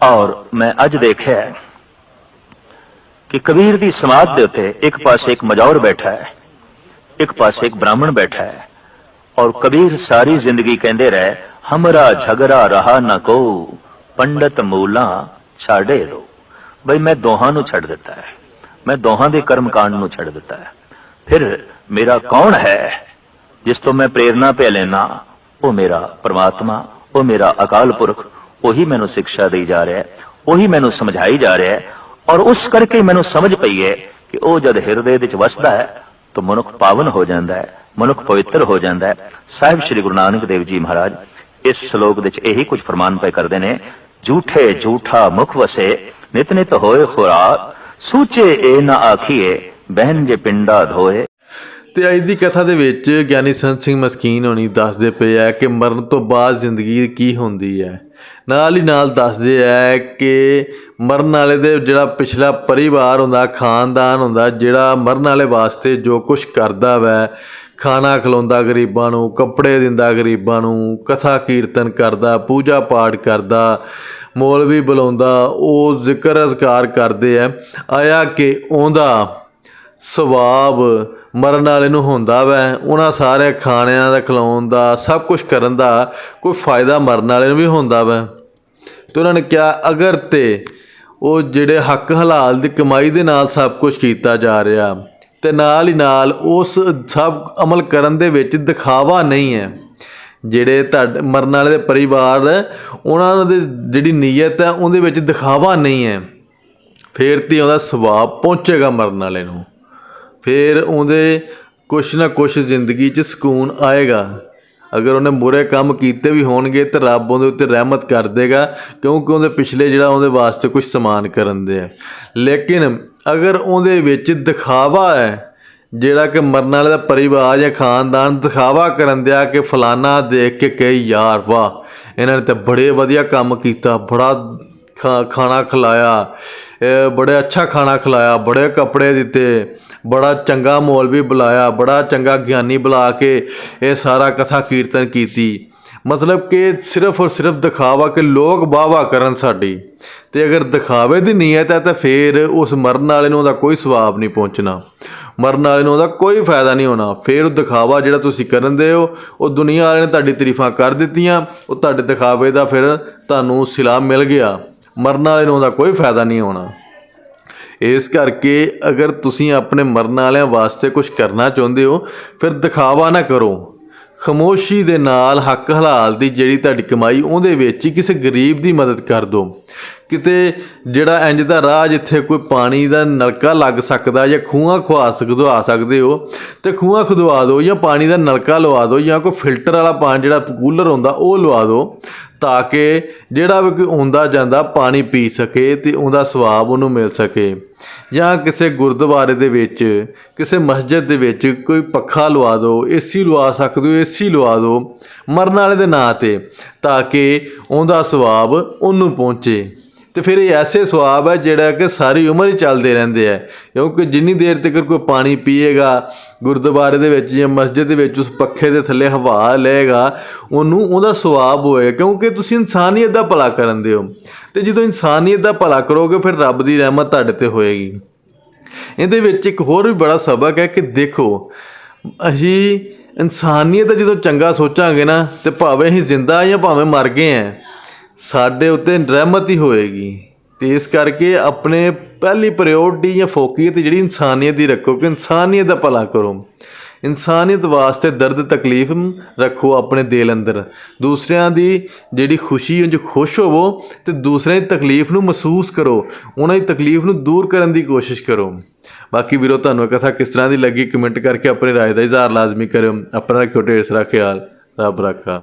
ਔਰ ਮੈਂ ਅੱਜ ਦੇਖਿਆ ਕਿ ਕਬੀਰ ਦੀ ਸਮਾਧ ਦੇ ਉੱਤੇ ਇੱਕ ਪਾਸੇ ਇੱਕ ਮਜੌਰ ਬੈਠਾ ਹੈ, ਇੱਕ ਪਾਸੇ ਇੱਕ ਬ੍ਰਾਹਮਣ ਬੈਠਾ ਹੈ ਔਰ ਕਬੀਰ ਸਾਰੀ ਜ਼ਿੰਦਗੀ ਕਹਿੰਦੇ ਰਹੇ, ਹਮਰਾ ਝਗੜਾ ਰਹਾ ਨਾ ਕੋ, ਪੰਡਤ ਮੂਲਾ ਛਾੜੇ ਦੋ ਬਈ ਮੈਂ ਦੋਹਾਂ ਨੂੰ ਛੱਡ ਦਿੱਤਾ ਹੈ, ਮੈਂ ਦੋਹਾਂ ਦੇ ਕਰਮ ਕਾਂਡ ਨੂੰ ਛੱਡ ਦਿੱਤਾ ਹੈ। ਫਿਰ ਮੇਰਾ ਕੌਣ ਹੈ ਜਿਸ ਤੋਂ ਮੈਂ ਪ੍ਰੇਰਣਾ ਪੈ ਲੈਣਾ ਉਹ ਮੇਰਾ ਪ੍ਰਮਾਤਮਾ, ਉਹ ਮੇਰਾ ਅਕਾਲ ਪੁਰਖ, ਉਹੀ ਮੈਨੂੰ ਸਿੱਖਿਆ ਦੇਈ ਜਾ ਰਿਹਾ ਹੈ, ਉਹੀ ਮੈਨੂੰ ਸਮਝਾਈ ਜਾ ਰਿਹਾ ਹੈ ਔਰ ਉਸ ਕਰਕੇ ਮੈਨੂੰ ਸਮਝ ਪਈ ਹੈ ਕਿ ਉਹ ਜਦ ਹਿਰਦੇ ਵਿੱਚ ਵਸਦਾ ਹੈ, ਤਾਂ ਮਨੁੱਖ ਪਾਵਨ ਹੋ ਜਾਂਦਾ ਹੈ, ਮਨੁੱਖ ਪਵਿੱਤਰ ਹੋ ਜਾਂਦਾ ਹੈ। ਸਾਹਿਬ ਸ੍ਰੀ ਗੁਰੂ ਨਾਨਕ ਦੇਵ ਜੀ ਮਹਾਰਾਜ, ਇਸ ਸ਼ਲੋਕ ਵਿੱਚ ਇਹੀ ਕੁਝ ਫਰਮਾਨ ਪਏ ਕਰਦੇ ਨੇ, ਝੂਠੇ ਝੂਠਾ ਮੁਖ ਵਸੇ, ਨਿਤ ਨਿਤ ਹੋਏ ਖੁਰਾਕ, ਸੂਚੇ ਇਹ ਨਾ ਆਖੀਏ ਬਹਿਨ ਜੇ ਪਿੰਡਾ ਧੋਏ। ਤੇ ਅੱਜ ਦੀ ਕਥਾ ਦੇ ਵਿੱਚ ਗਿਆਨੀ ਸੰਤ ਸਿੰਘ ਮਸਕੀਨ ਹੋਣੀ ਦੱਸਦੇ ਪਏ ਆ ਕਿ ਮਰਨ ਤੋਂ ਬਾਅਦ ਜ਼ਿੰਦਗੀ ਕੀ ਹੁੰਦੀ ਹੈ। ਨਾਲ ਹੀ ਨਾਲ ਦੱਸਦੇ ਆ ਕਿ ਮਰਨ ਵਾਲੇ ਦੇ ਜਿਹੜਾ ਪਿਛਲਾ ਪਰਿਵਾਰ ਹੁੰਦਾ, ਖਾਨਦਾਨ ਹੁੰਦਾ, ਜਿਹੜਾ ਮਰਨ ਵਾਲੇ ਵਾਸਤੇ ਜੋ ਕੁਝ ਕਰਦਾ ਵੈ, ਖਾਣਾ ਖਿਲਾਉਂਦਾ ਗਰੀਬਾਂ ਨੂੰ, ਕੱਪੜੇ ਦਿੰਦਾ ਗਰੀਬਾਂ ਨੂੰ, ਕਥਾ ਕੀਰਤਨ ਕਰਦਾ, ਪੂਜਾ ਪਾਠ ਕਰਦਾ, ਮੌਲਵੀ ਬੁਲਾਉਂਦਾ, ਉਹ ਜ਼ਿਕਰ ਅਜ਼ਕਾਰ ਕਰਦੇ ਆ ਆਇਆ ਕਿ ਉਹਦਾ ਸਵਾਬ ਮਰਨ ਵਾਲੇ ਨੂੰ ਹੁੰਦਾ ਵੈ। ਉਹਨਾਂ ਸਾਰੇ ਖਾਣਿਆਂ ਦਾ, ਖਿਲਾਉਣ ਦਾ, ਸਭ ਕੁਝ ਕਰਨ ਦਾ ਕੋਈ ਫਾਇਦਾ ਮਰਨ ਵਾਲੇ ਨੂੰ ਵੀ ਹੁੰਦਾ ਵੈ। ਤੇ ਉਹਨਾਂ ਨੇ ਕਿਹਾ, ਅਗਰ ਤੇ ਉਹ ਜਿਹੜੇ ਹੱਕ ਹਲਾਲ ਦੀ ਕਮਾਈ ਦੇ ਨਾਲ ਸਭ ਕੁਝ ਕੀਤਾ ਜਾ ਰਿਹਾ ਤੇ ਨਾਲ ਹੀ ਨਾਲ ਉਸ ਸਭ ਅਮਲ ਕਰਨ ਦੇ ਵਿੱਚ ਦਿਖਾਵਾ ਨਹੀਂ ਹੈ। ਜਿਹੜੇ ਤੁਹਾਡੇ ਮਰਨ ਵਾਲੇ ਦੇ ਪਰਿਵਾਰ ਉਹਨਾਂ ਦੇ ਜਿਹੜੀ ਨੀਅਤ ਹੈ, ਉਹਦੇ ਵਿੱਚ ਦਿਖਾਵਾ ਨਹੀਂ ਹੈ। ਫੇਰ ਤੇ ਉਹਦਾ ਸੁਭਾਅ ਪਹੁੰਚੇਗਾ ਮਰਨ ਵਾਲੇ ਨੂੰ। ਫੇਰ ਉਹਦੇ ਕੁਛ ਨਾ ਕੁਛ ਜ਼ਿੰਦਗੀ 'ਚ ਸਕੂਨ ਆਏਗਾ। ਅਗਰ ਉਹਨੇ ਬੁਰੇ ਕੰਮ ਕੀਤੇ ਵੀ ਹੋਣਗੇ ਤੇ ਰੱਬ ਉਹਦੇ ਉੱਤੇ ਰਹਿਮਤ ਕਰ ਦੇਗਾ, ਕਿਉਂਕਿ ਉਹਦੇ ਪਿਛਲੇ ਜਿਹੜਾ ਉਹਦੇ ਵਾਸਤੇ ਕੁਝ ਸਮਾਨ ਕਰਨ ਦੇ ਹੈ ਲੇਕਿਨ ਅਗਰ ਉਹਦੇ ਵਿੱਚ ਦਿਖਾਵਾ ਹੈ, ਜਿਹੜਾ ਕਿ ਮਰਨ ਵਾਲੇ ਦਾ ਪਰਿਵਾਰ ਜਾਂ ਖਾਨਦਾਨ ਦਿਖਾਵਾ ਕਰਨ ਦਿਆ ਕਿ ਫਲਾਨਾ ਦੇਖ ਕੇ ਕਹੇ, ਯਾਰ ਵਾਹ, ਇਹਨਾਂ ਨੇ ਤਾਂ ਬੜੇ ਵਧੀਆ ਕੰਮ ਕੀਤਾ, ਬੜਾ ਖਾ ਖਾਣਾ ਖਿਲਾਇਆ ਬੜੇ ਅੱਛਾ ਖਾਣਾ ਖਿਲਾਇਆ, ਬੜੇ ਕੱਪੜੇ ਦਿੱਤੇ, ਬੜਾ ਚੰਗਾ ਮੌਲਵੀ ਬੁਲਾਇਆ, ਬੜਾ ਚੰਗਾ ਗਿਆਨੀ ਬੁਲਾ ਕੇ ਇਹ ਸਾਰਾ ਕਥਾ ਕੀਰਤਨ ਕੀਤੀ। ਮਤਲਬ ਕਿ ਸਿਰਫ ਔਰ ਸਿਰਫ ਦਿਖਾਵਾ ਕਿ ਲੋਕ ਵਾਹਵਾ ਕਰਨ ਸਾਡੀ। ਤੇ ਅਗਰ ਦਿਖਾਵੇ ਦੀ ਨੀਅਤ ਹੈ ਤਾਂ ਫੇਰ ਉਸ ਮਰਨ ਵਾਲੇ ਨੂੰ ਉਹਦਾ ਕੋਈ ਸਵਾਬ ਨਹੀਂ ਪਹੁੰਚਣਾ। ਮਰਨ ਵਾਲੇ ਨੂੰ ਉਹਦਾ ਕੋਈ ਫਾਇਦਾ ਨਹੀਂ ਹੋਣਾ। ਫੇਰ ਉਹ ਦਿਖਾਵਾ ਜਿਹੜਾ ਤੁਸੀਂ ਕਰਨ ਦੇ ਹੋ, ਉਹ ਦੁਨੀਆ ਵਾਲੇ ਨੇ ਤੁਹਾਡੀ ਤਾਰੀਫਾਂ ਕਰ ਦਿੱਤੀਆਂ, ਉਹ ਤੁਹਾਡੇ ਦਿਖਾਵੇ ਦਾ ਫਿਰ ਤੁਹਾਨੂੰ ਸਿਲਾ ਮਿਲ ਗਿਆ। ਮਰਨ ਵਾਲੇ ਨੂੰ ਉਹਦਾ ਕੋਈ ਫਾਇਦਾ ਨਹੀਂ ਹੋਣਾ। ਇਸ ਕਰਕੇ ਅਗਰ ਤੁਸੀਂ ਆਪਣੇ ਮਰਨ ਵਾਲਿਆਂ ਵਾਸਤੇ ਕੁਝ ਕਰਨਾ ਚਾਹੁੰਦੇ ਹੋ, ਫਿਰ ਦਿਖਾਵਾ ਨਾ ਕਰੋ। ਖਮੋਸ਼ੀ ਦੇ ਨਾਲ ਹੱਕ ਹਲਾਲ ਦੀ ਜਿਹੜੀ ਤੁਹਾਡੀ ਕਮਾਈ, ਉਹਦੇ ਵਿੱਚ ਹੀ ਕਿਸੇ ਗਰੀਬ ਦੀ ਮਦਦ ਕਰ ਦਿਓ। ਕਿਤੇ ਜਿਹੜਾ ਇੰਜ ਦਾ ਰਾਹ ਜਿੱਥੇ ਕੋਈ ਪਾਣੀ ਦਾ ਨਲਕਾ ਲੱਗ ਸਕਦਾ ਜਾਂ ਖੂਹਾਂ ਖਵਾ ਸਕਦਵਾ ਸਕਦੇ ਹੋ, ਤੇ ਖੂਹਾਂ ਖਦਵਾ ਦਿਓ ਜਾਂ ਪਾਣੀ ਦਾ ਨਲਕਾ ਲਵਾ ਦਿਓ ਜਾਂ ਕੋਈ ਫਿਲਟਰ ਵਾਲਾ ਪਾਣੀ ਜਿਹੜਾ ਕੂਲਰ ਹੁੰਦਾ, ਉਹ ਲਵਾ ਦਿਓ। ਤਾਂ ਕਿ ਜਿਹੜਾ ਵੀ ਕੋਈ ਆਉਂਦਾ ਜਾਂਦਾ ਪਾਣੀ ਪੀ ਸਕੇ ਤੇ ਉਹਦਾ ਸਵਾਬ ਉਹਨੂੰ ਮਿਲ ਸਕੇ। ਜਾਂ ਕਿਸੇ ਗੁਰਦੁਆਰੇ ਦੇ ਵਿੱਚ, ਕਿਸੇ ਮਸਜਿਦ ਦੇ ਵਿੱਚ ਕੋਈ ਪੱਖਾ ਲਵਾ ਦਿਓ, ਏਸੀ ਲਵਾ ਸਕਦੇ ਹੋ, ਏਸੀ ਲਵਾ ਦਿਓ, ਮਰਨ ਵਾਲੇ ਦੇ ਨਾਂ ਤੇ, ਤਾਂ ਕਿ ਉਹਦਾ ਸਵਾਬ ਉਹਨੂੰ ਪਹੁੰਚੇ। ਤੇ ਫਿਰ ਇਹ ਐਸੇ ਸਵਾਬ ਹੈ ਜਿਹੜਾ ਕਿ ਸਾਰੀ ਉਮਰ ਹੀ ਚੱਲਦੇ ਰਹਿੰਦੇ ਆ। ਕਿਉਂਕਿ ਜਿੰਨੀ ਦੇਰ ਤੱਕ ਕੋਈ ਪਾਣੀ ਪੀਏਗਾ, ਗੁਰਦੁਆਰੇ ਦੇ ਵਿੱਚ ਜਾਂ ਮਸਜਿਦ ਦੇ ਵਿੱਚ ਉਸ ਪੱਖੇ ਦੇ ਥੱਲੇ ਹਵਾ ਲਏਗਾ, ਉਹਨੂੰ ਉਹਦਾ ਸਵਾਬ ਹੋਏਗਾ ਕਿਉਂਕਿ ਤੁਸੀਂ ਇਨਸਾਨੀਅਤ ਦਾ ਭਲਾ ਕਰਨ ਦੇ ਹੋ। ਤੇ ਜਦੋਂ ਇਨਸਾਨੀਅਤ ਦਾ ਭਲਾ ਕਰੋਗੇ, ਫਿਰ ਰੱਬ ਦੀ ਰਹਿਮਤ ਤੁਹਾਡੇ ਤੇ ਹੋਏਗੀ। ਇਹਦੇ ਵਿੱਚ ਇੱਕ ਹੋਰ ਵੀ ਬੜਾ ਸਬਕ ਹੈ ਕਿ ਦੇਖੋ, ਅਸੀਂ ਇਨਸਾਨੀਅਤ ਦਾ ਜਦੋਂ ਚੰਗਾ ਸੋਚਾਂਗੇ ਨਾ, ਤੇ ਭਾਵੇਂ ਅਸੀਂ ਜ਼ਿੰਦਾ ਜਾਂ ਭਾਵੇਂ ਮਰ ਗਏ ਆ ਸਾਡੇ ਉੱਤੇ ਰਹਿਮਤ ਹੀ ਹੋਏਗੀ। ਤੇ ਇਸ ਕਰਕੇ ਆਪਣੇ ਪਹਿਲੀ ਪ੍ਰਾਇੋਰਟੀ ਜਾਂ ਫੋਕੀਅਤ ਜਿਹੜੀ ਇਨਸਾਨੀਅਤ ਦੀ ਰੱਖੋ ਕਿ ਇਨਸਾਨੀਅਤ ਦਾ ਭਲਾ ਕਰੋ। ਇਨਸਾਨੀਅਤ ਵਾਸਤੇ ਦਰਦ, ਤਕਲੀਫ ਰੱਖੋ ਆਪਣੇ ਦਿਲ ਅੰਦਰ। ਦੂਸਰਿਆਂ ਦੀ ਜਿਹੜੀ ਖੁਸ਼ੀ ਉਹ ਖੁਸ਼ ਹੋਵੋ ਤੇ ਦੂਸਰਿਆਂ ਦੀ ਤਕਲੀਫ ਨੂੰ ਮਹਿਸੂਸ ਕਰੋ। ਉਹਨਾਂ ਦੀ ਤਕਲੀਫ ਨੂੰ ਦੂਰ ਕਰਨ ਦੀ ਕੋਸ਼ਿਸ਼ ਕਰੋ। ਬਾਕੀ ਵੀਰੋ, ਤੁਹਾਨੂੰ ਇਹ ਕਥਾ ਕਿਸ ਤਰ੍ਹਾਂ ਦੀ ਲੱਗੀ? ਕਮੈਂਟ ਕਰਕੇ ਆਪਣੀ ਰਾਏ ਦਾ ਇਜ਼ਹਾਰ ਲਾਜ਼ਮੀ ਕਰਿਓ। ਆਪਣਾ ਰੱਖਿਓ ਢੇਰ ਸਾਰਾ ਖਿਆਲ। ਰੱਬ ਰੱਖਾ।